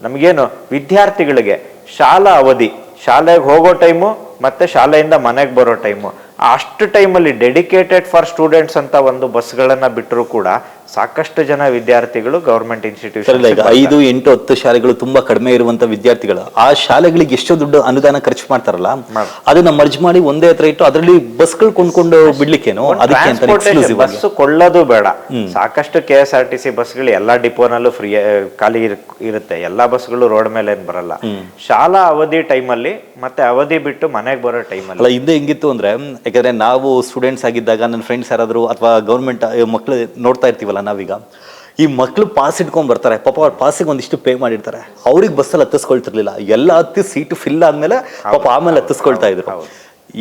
ನಮಗೇನು ವಿದ್ಯಾರ್ಥಿಗಳಿಗೆ ಶಾಲಾ ಅವಧಿ ಶಾಲೆಗೆ ಹೋಗೋ ಟೈಮು ಮತ್ತೆ ಶಾಲೆಯಿಂದ ಮನೆಗೆ ಬರೋ ಟೈಮು ಅಷ್ಟು ಟೈಮಲ್ಲಿ ಡೆಡಿಕೇಟೆಡ್ ಫಾರ್ ಸ್ಟೂಡೆಂಟ್ಸ್ ಅಂತ ಒಂದು ಬಸ್ಗಳನ್ನು ಬಿಟ್ಟರು ಕೂಡ ಸಾಕಷ್ಟು ಜನ ವಿದ್ಯಾರ್ಥಿಗಳು ಗೌರ್ಮೆಂಟ್ ಇನ್ಸ್ಟಿಟ್ಯೂಷನ್ ಈಗ ಐದು ಎಂಟು ಹತ್ತು ಶಾಲೆಗಳು ತುಂಬಾ ಕಡಿಮೆ ಇರುವಂತ ವಿದ್ಯಾರ್ಥಿಗಳು ಆ ಶಾಲೆಗಳಿಗೆ ಎಷ್ಟೋ ದುಡ್ಡು ಅನುದಾನ ಖರ್ಚು ಮಾಡ್ತಾರಲ್ಲ ಅದನ್ನ ಮರ್ಜ್ ಮಾಡಿ ಒಂದೇ ಹತ್ರ ಇಟ್ಟು ಅದರಲ್ಲಿ ಬಸ್ಗಳು ಕೊಂಡ್ಕೊಂಡು ಬಿಡ್ಲಿಕ್ಕೇನು? ಅದಕ್ಕೆ ಬಸ್ ಕೊಳ್ಳೋದು ಬೇಡ. ಸಾಕಷ್ಟು K S R T C ಬಸ್ಗಳು ಎಲ್ಲಾ ಡಿಪೋನಲ್ಲೂ ಫ್ರೀ ಖಾಲಿ ಇರುತ್ತೆ. ಎಲ್ಲಾ ಬಸ್ಗಳು ರೋಡ್ ಮೇಲೆ ಏನ್ ಬರಲ್ಲ. ಶಾಲಾ ಅವಧಿ ಟೈಮಲ್ಲಿ ಮತ್ತೆ ಅವಧಿ ಬಿಟ್ಟು ಮನೆಗೆ ಬರೋ ಟೈಮಲ್ಲಿ. ಅಲ್ಲ ಹಿಂದೆ ಹೆಂಗಿತ್ತು ಅಂದ್ರೆ ಯಾಕಂದ್ರೆ ನಾವು ಸ್ಟೂಡೆಂಟ್ಸ್ ಆಗಿದ್ದಾಗ ನನ್ನ ಫ್ರೆಂಡ್ಸ್ ಯಾರಾದರೂ ಅಥವಾ ಗೌರ್ಮೆಂಟ್ ಮಕ್ಕಳು ನೋಡ್ತಾ ಇರ್ತೀವಲ್ಲ ನಾವೀಗ ಈ ಮಕ್ಕಳು ಪಾಸ್ ಇಟ್ಕೊಂಡು ಬರ್ತಾರೆ. ಪಾಪ ಅವ್ರ ಪಾಸಿಗೆ ಒಂದಿಷ್ಟು ಪೇ ಮಾಡಿರ್ತಾರೆ. ಅವ್ರಿಗೆ ಬಸ್ಸಲ್ಲಿ ಹತ್ತಿಸ್ಕೊಳ್ತಿರ್ಲಿಲ್ಲ. ಎಲ್ಲ ಹತ್ತಿ ಸೀಟು ಫಿಲ್ ಆದ್ಮೇಲೆ ಪಾಪ ಆಮೇಲೆ ಹತ್ತಿಸ್ಕೊಳ್ತಾ ಇದ್ರು.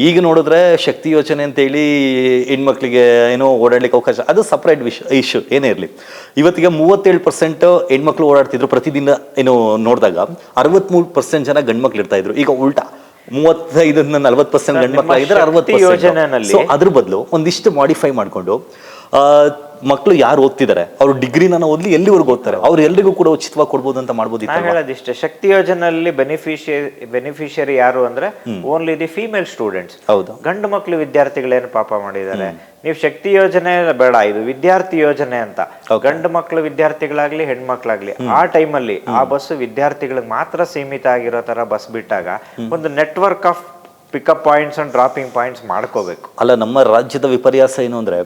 ಈಗ ನೋಡಿದ್ರೆ ಶಕ್ತಿ ಯೋಚನೆ ಅಂತೇಳಿ ಹೆಣ್ಮಕ್ಳಿಗೆ ಏನೋ ಓಡಾಡ್ಲಿಕ್ಕೆ ಅವಕಾಶ ಅದು ಸಪ್ರೇಟ್ ವಿಷ ಇಶ್ಯೂ ಏನೇ ಇರಲಿ. ಇವತ್ತಿಗೆ ಮೂವತ್ತೇಳು ಪರ್ಸೆಂಟ್ ಹೆಣ್ಮಕ್ಳು ಓಡಾಡ್ತಿದ್ರು ಪ್ರತಿದಿನ ಏನು ನೋಡಿದಾಗ. ಅರವತ್ತ್ಮೂರು ಪರ್ಸೆಂಟ್ ಜನ ಗಂಡ್ಮಕ್ಳು ಇರ್ತಾ ಇದ್ರು. ಈಗ ಉಲ್ಟಾ. ಮೂವತ್ತೈದರಿಂದ ನಲ್ವತ್ತು ಪರ್ಸೆಂಟ್ ಗಂಡು ಮಕ್ಳು ಆಗಿದ್ರೆ ಅರವತ್ತು ಸೊ ಅದ್ರ ಬದಲು ಒಂದಿಷ್ಟು ಮಾಡಿಫೈ ಮಾಡ್ಕೊಂಡು ಆ, ಮಕ್ಳು ಯಾರು ಓದ್ತಿದ್ದಾರೆ ಅವ್ರು ಡಿಗ್ರಿನ ಓದ್ಲಿ ಎಲ್ಲಿವರೆಗೂ ಓದ್ತಾರೆ? ಅವ್ರು ಎಲ್ರಿಗೂ ಕೂಡ ಉಚಿತವಾಗಿ ಕೊಡ್ಬೋದು ಅಂತ ಮಾಡ್ಬೋದು ಹೇಳೋದಿಷ್ಟೇ ಶಕ್ತಿ ಯೋಜನೆಯಲ್ಲಿ ಬೆನಿಫಿಷಿಯರಿ ಬೆನಿಫಿಷಿಯರಿ ಯಾರು ಅಂದ್ರೆ ಓನ್ಲಿ ದಿ ಫೀಮೇಲ್ ಸ್ಟೂಡೆಂಟ್ಸ್ ಹೌದು. ಗಂಡು ಮಕ್ಕಳು ವಿದ್ಯಾರ್ಥಿಗಳೇನು ಪಾಪ ಮಾಡಿದ್ದಾರೆ? ನೀವು ಶಕ್ತಿ ಯೋಜನೆ ಬೇಡ ಇದು ವಿದ್ಯಾರ್ಥಿ ಯೋಜನೆ ಅಂತ. ಗಂಡು ಮಕ್ಕಳು ವಿದ್ಯಾರ್ಥಿಗಳಾಗ್ಲಿ ಹೆಣ್ಮಕ್ಳಾಗ್ಲಿ ಆ ಟೈಮಲ್ಲಿ ಆ ಬಸ್ ವಿದ್ಯಾರ್ಥಿಗಳಿಗೆ ಮಾತ್ರ ಸೀಮಿತ ಆಗಿರೋ ತರ ಬಸ್ ಬಿಟ್ಟಾಗ ಒಂದು network of pickup points and dropping points ಮಾಡ್ಕೋಬೇಕು. ಅಲ್ಲ ನಮ್ಮ ರಾಜ್ಯದ ವಿಪರ್ಯಾಸ ಏನು ಅಂದ್ರೆ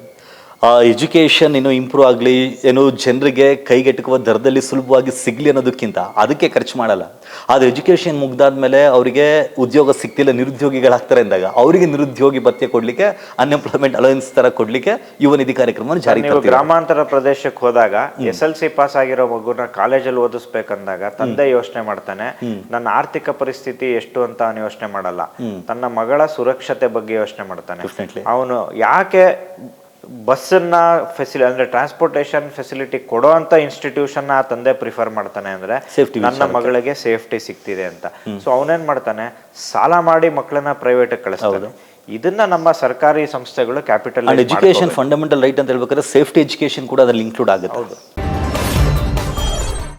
ಎಜುಕೇಶನ್ ಏನು ಇಂಪ್ರೂವ್ ಆಗಲಿ ಏನು ಜನರಿಗೆ ಕೈಗೆಟುಕುವ ದರದಲ್ಲಿ ಸುಲಭವಾಗಿ ಸಿಗ್ಲಿ ಅನ್ನೋದಕ್ಕಿಂತ ಅದಕ್ಕೆ ಖರ್ಚು ಮಾಡಲ್ಲ. ಆದ್ರೆ ಎಜುಕೇಶನ್ ಮುಗ್ದಾದ್ಮೇಲೆ ಅವರಿಗೆ ಉದ್ಯೋಗ ಸಿಗ್ತಿಲ್ಲ ನಿರುದ್ಯೋಗಿಗಳಾಗ್ತಾರೆ ಅಂದಾಗ ಅವರಿಗೆ ನಿರುದ್ಯೋಗಿ ಭತ್ಯೆ ಕೊಡ್ಲಿಕ್ಕೆ ಅನ್ಎಂಪ್ಲಾಯ್ಮೆಂಟ್ ಅಲೋಯನ್ಸ್ ತರ ಕೊಡ್ಲಿಕ್ಕೆ ಯುವ ನಿಧಿ ಕಾರ್ಯಕ್ರಮವನ್ನು ಜಾರಿ ಗ್ರಾಮಾಂತರ ಪ್ರದೇಶಕ್ಕೆ ಹೋದಾಗ ಎಸ್ ಎಲ್ ಸಿ ಪಾಸ್ ಆಗಿರೋ ಮಗುನ ಕಾಲೇಜಲ್ಲಿ ಓದಿಸ್ಬೇಕಂದಾಗ ತಂದೆ ಯೋಚನೆ ಮಾಡ್ತಾನೆ ನನ್ನ ಆರ್ಥಿಕ ಪರಿಸ್ಥಿತಿ ಎಷ್ಟು ಅಂತ ಅವನು ಯೋಚನೆ ಮಾಡಲ್ಲ. ತನ್ನ ಮಗಳ ಸುರಕ್ಷತೆ ಬಗ್ಗೆ ಯೋಚನೆ ಮಾಡ್ತಾನೆ. ಅವನು ಯಾಕೆ ಬಸ್ಸನ್ನ ಫೆಸಿಲಿ ಅಂದರೆ ಟ್ರಾನ್ಸ್ಪೋರ್ಟೇಷನ್ ಫೆಸಿಲಿಟಿ ಕೊಡೋ ಅಂತ ಇನ್ಸ್ಟಿಟ್ಯೂಷನ್ ಆ ತಂದೆ ಪ್ರಿಫರ್ ಮಾಡ್ತಾನೆ ಅಂದರೆ ಸೇಫ್ಟಿ ನನ್ನ ಮಗಳಿಗೆ ಸೇಫ್ಟಿ ಸಿಗ್ತಿದೆ ಅಂತ. ಸೊ ಅವನೇನು ಮಾಡ್ತಾನೆ? ಸಾಲ ಮಾಡಿ ಮಕ್ಕಳನ್ನ ಪ್ರೈವೇಟಿಗೆ ಕಳಿಸ್ತಾನೆ. ಇದನ್ನ ನಮ್ಮ ಸರ್ಕಾರಿ ಸಂಸ್ಥೆಗಳು ಕ್ಯಾಪಿಟಲ್ ಎಜುಕೇಶನ್ ಫಂಡಮೆಂಟಲ್ ರೈಟ್ ಅಂತ ಹೇಳ್ಬೇಕಾದ್ರೆ ಸೇಫ್ಟಿ ಎಜುಕೇಶನ್ ಕೂಡ ಅದ್ರಲ್ಲಿ ಇನ್ಕ್ಲೂಡ್ ಆಗುತ್ತೆ.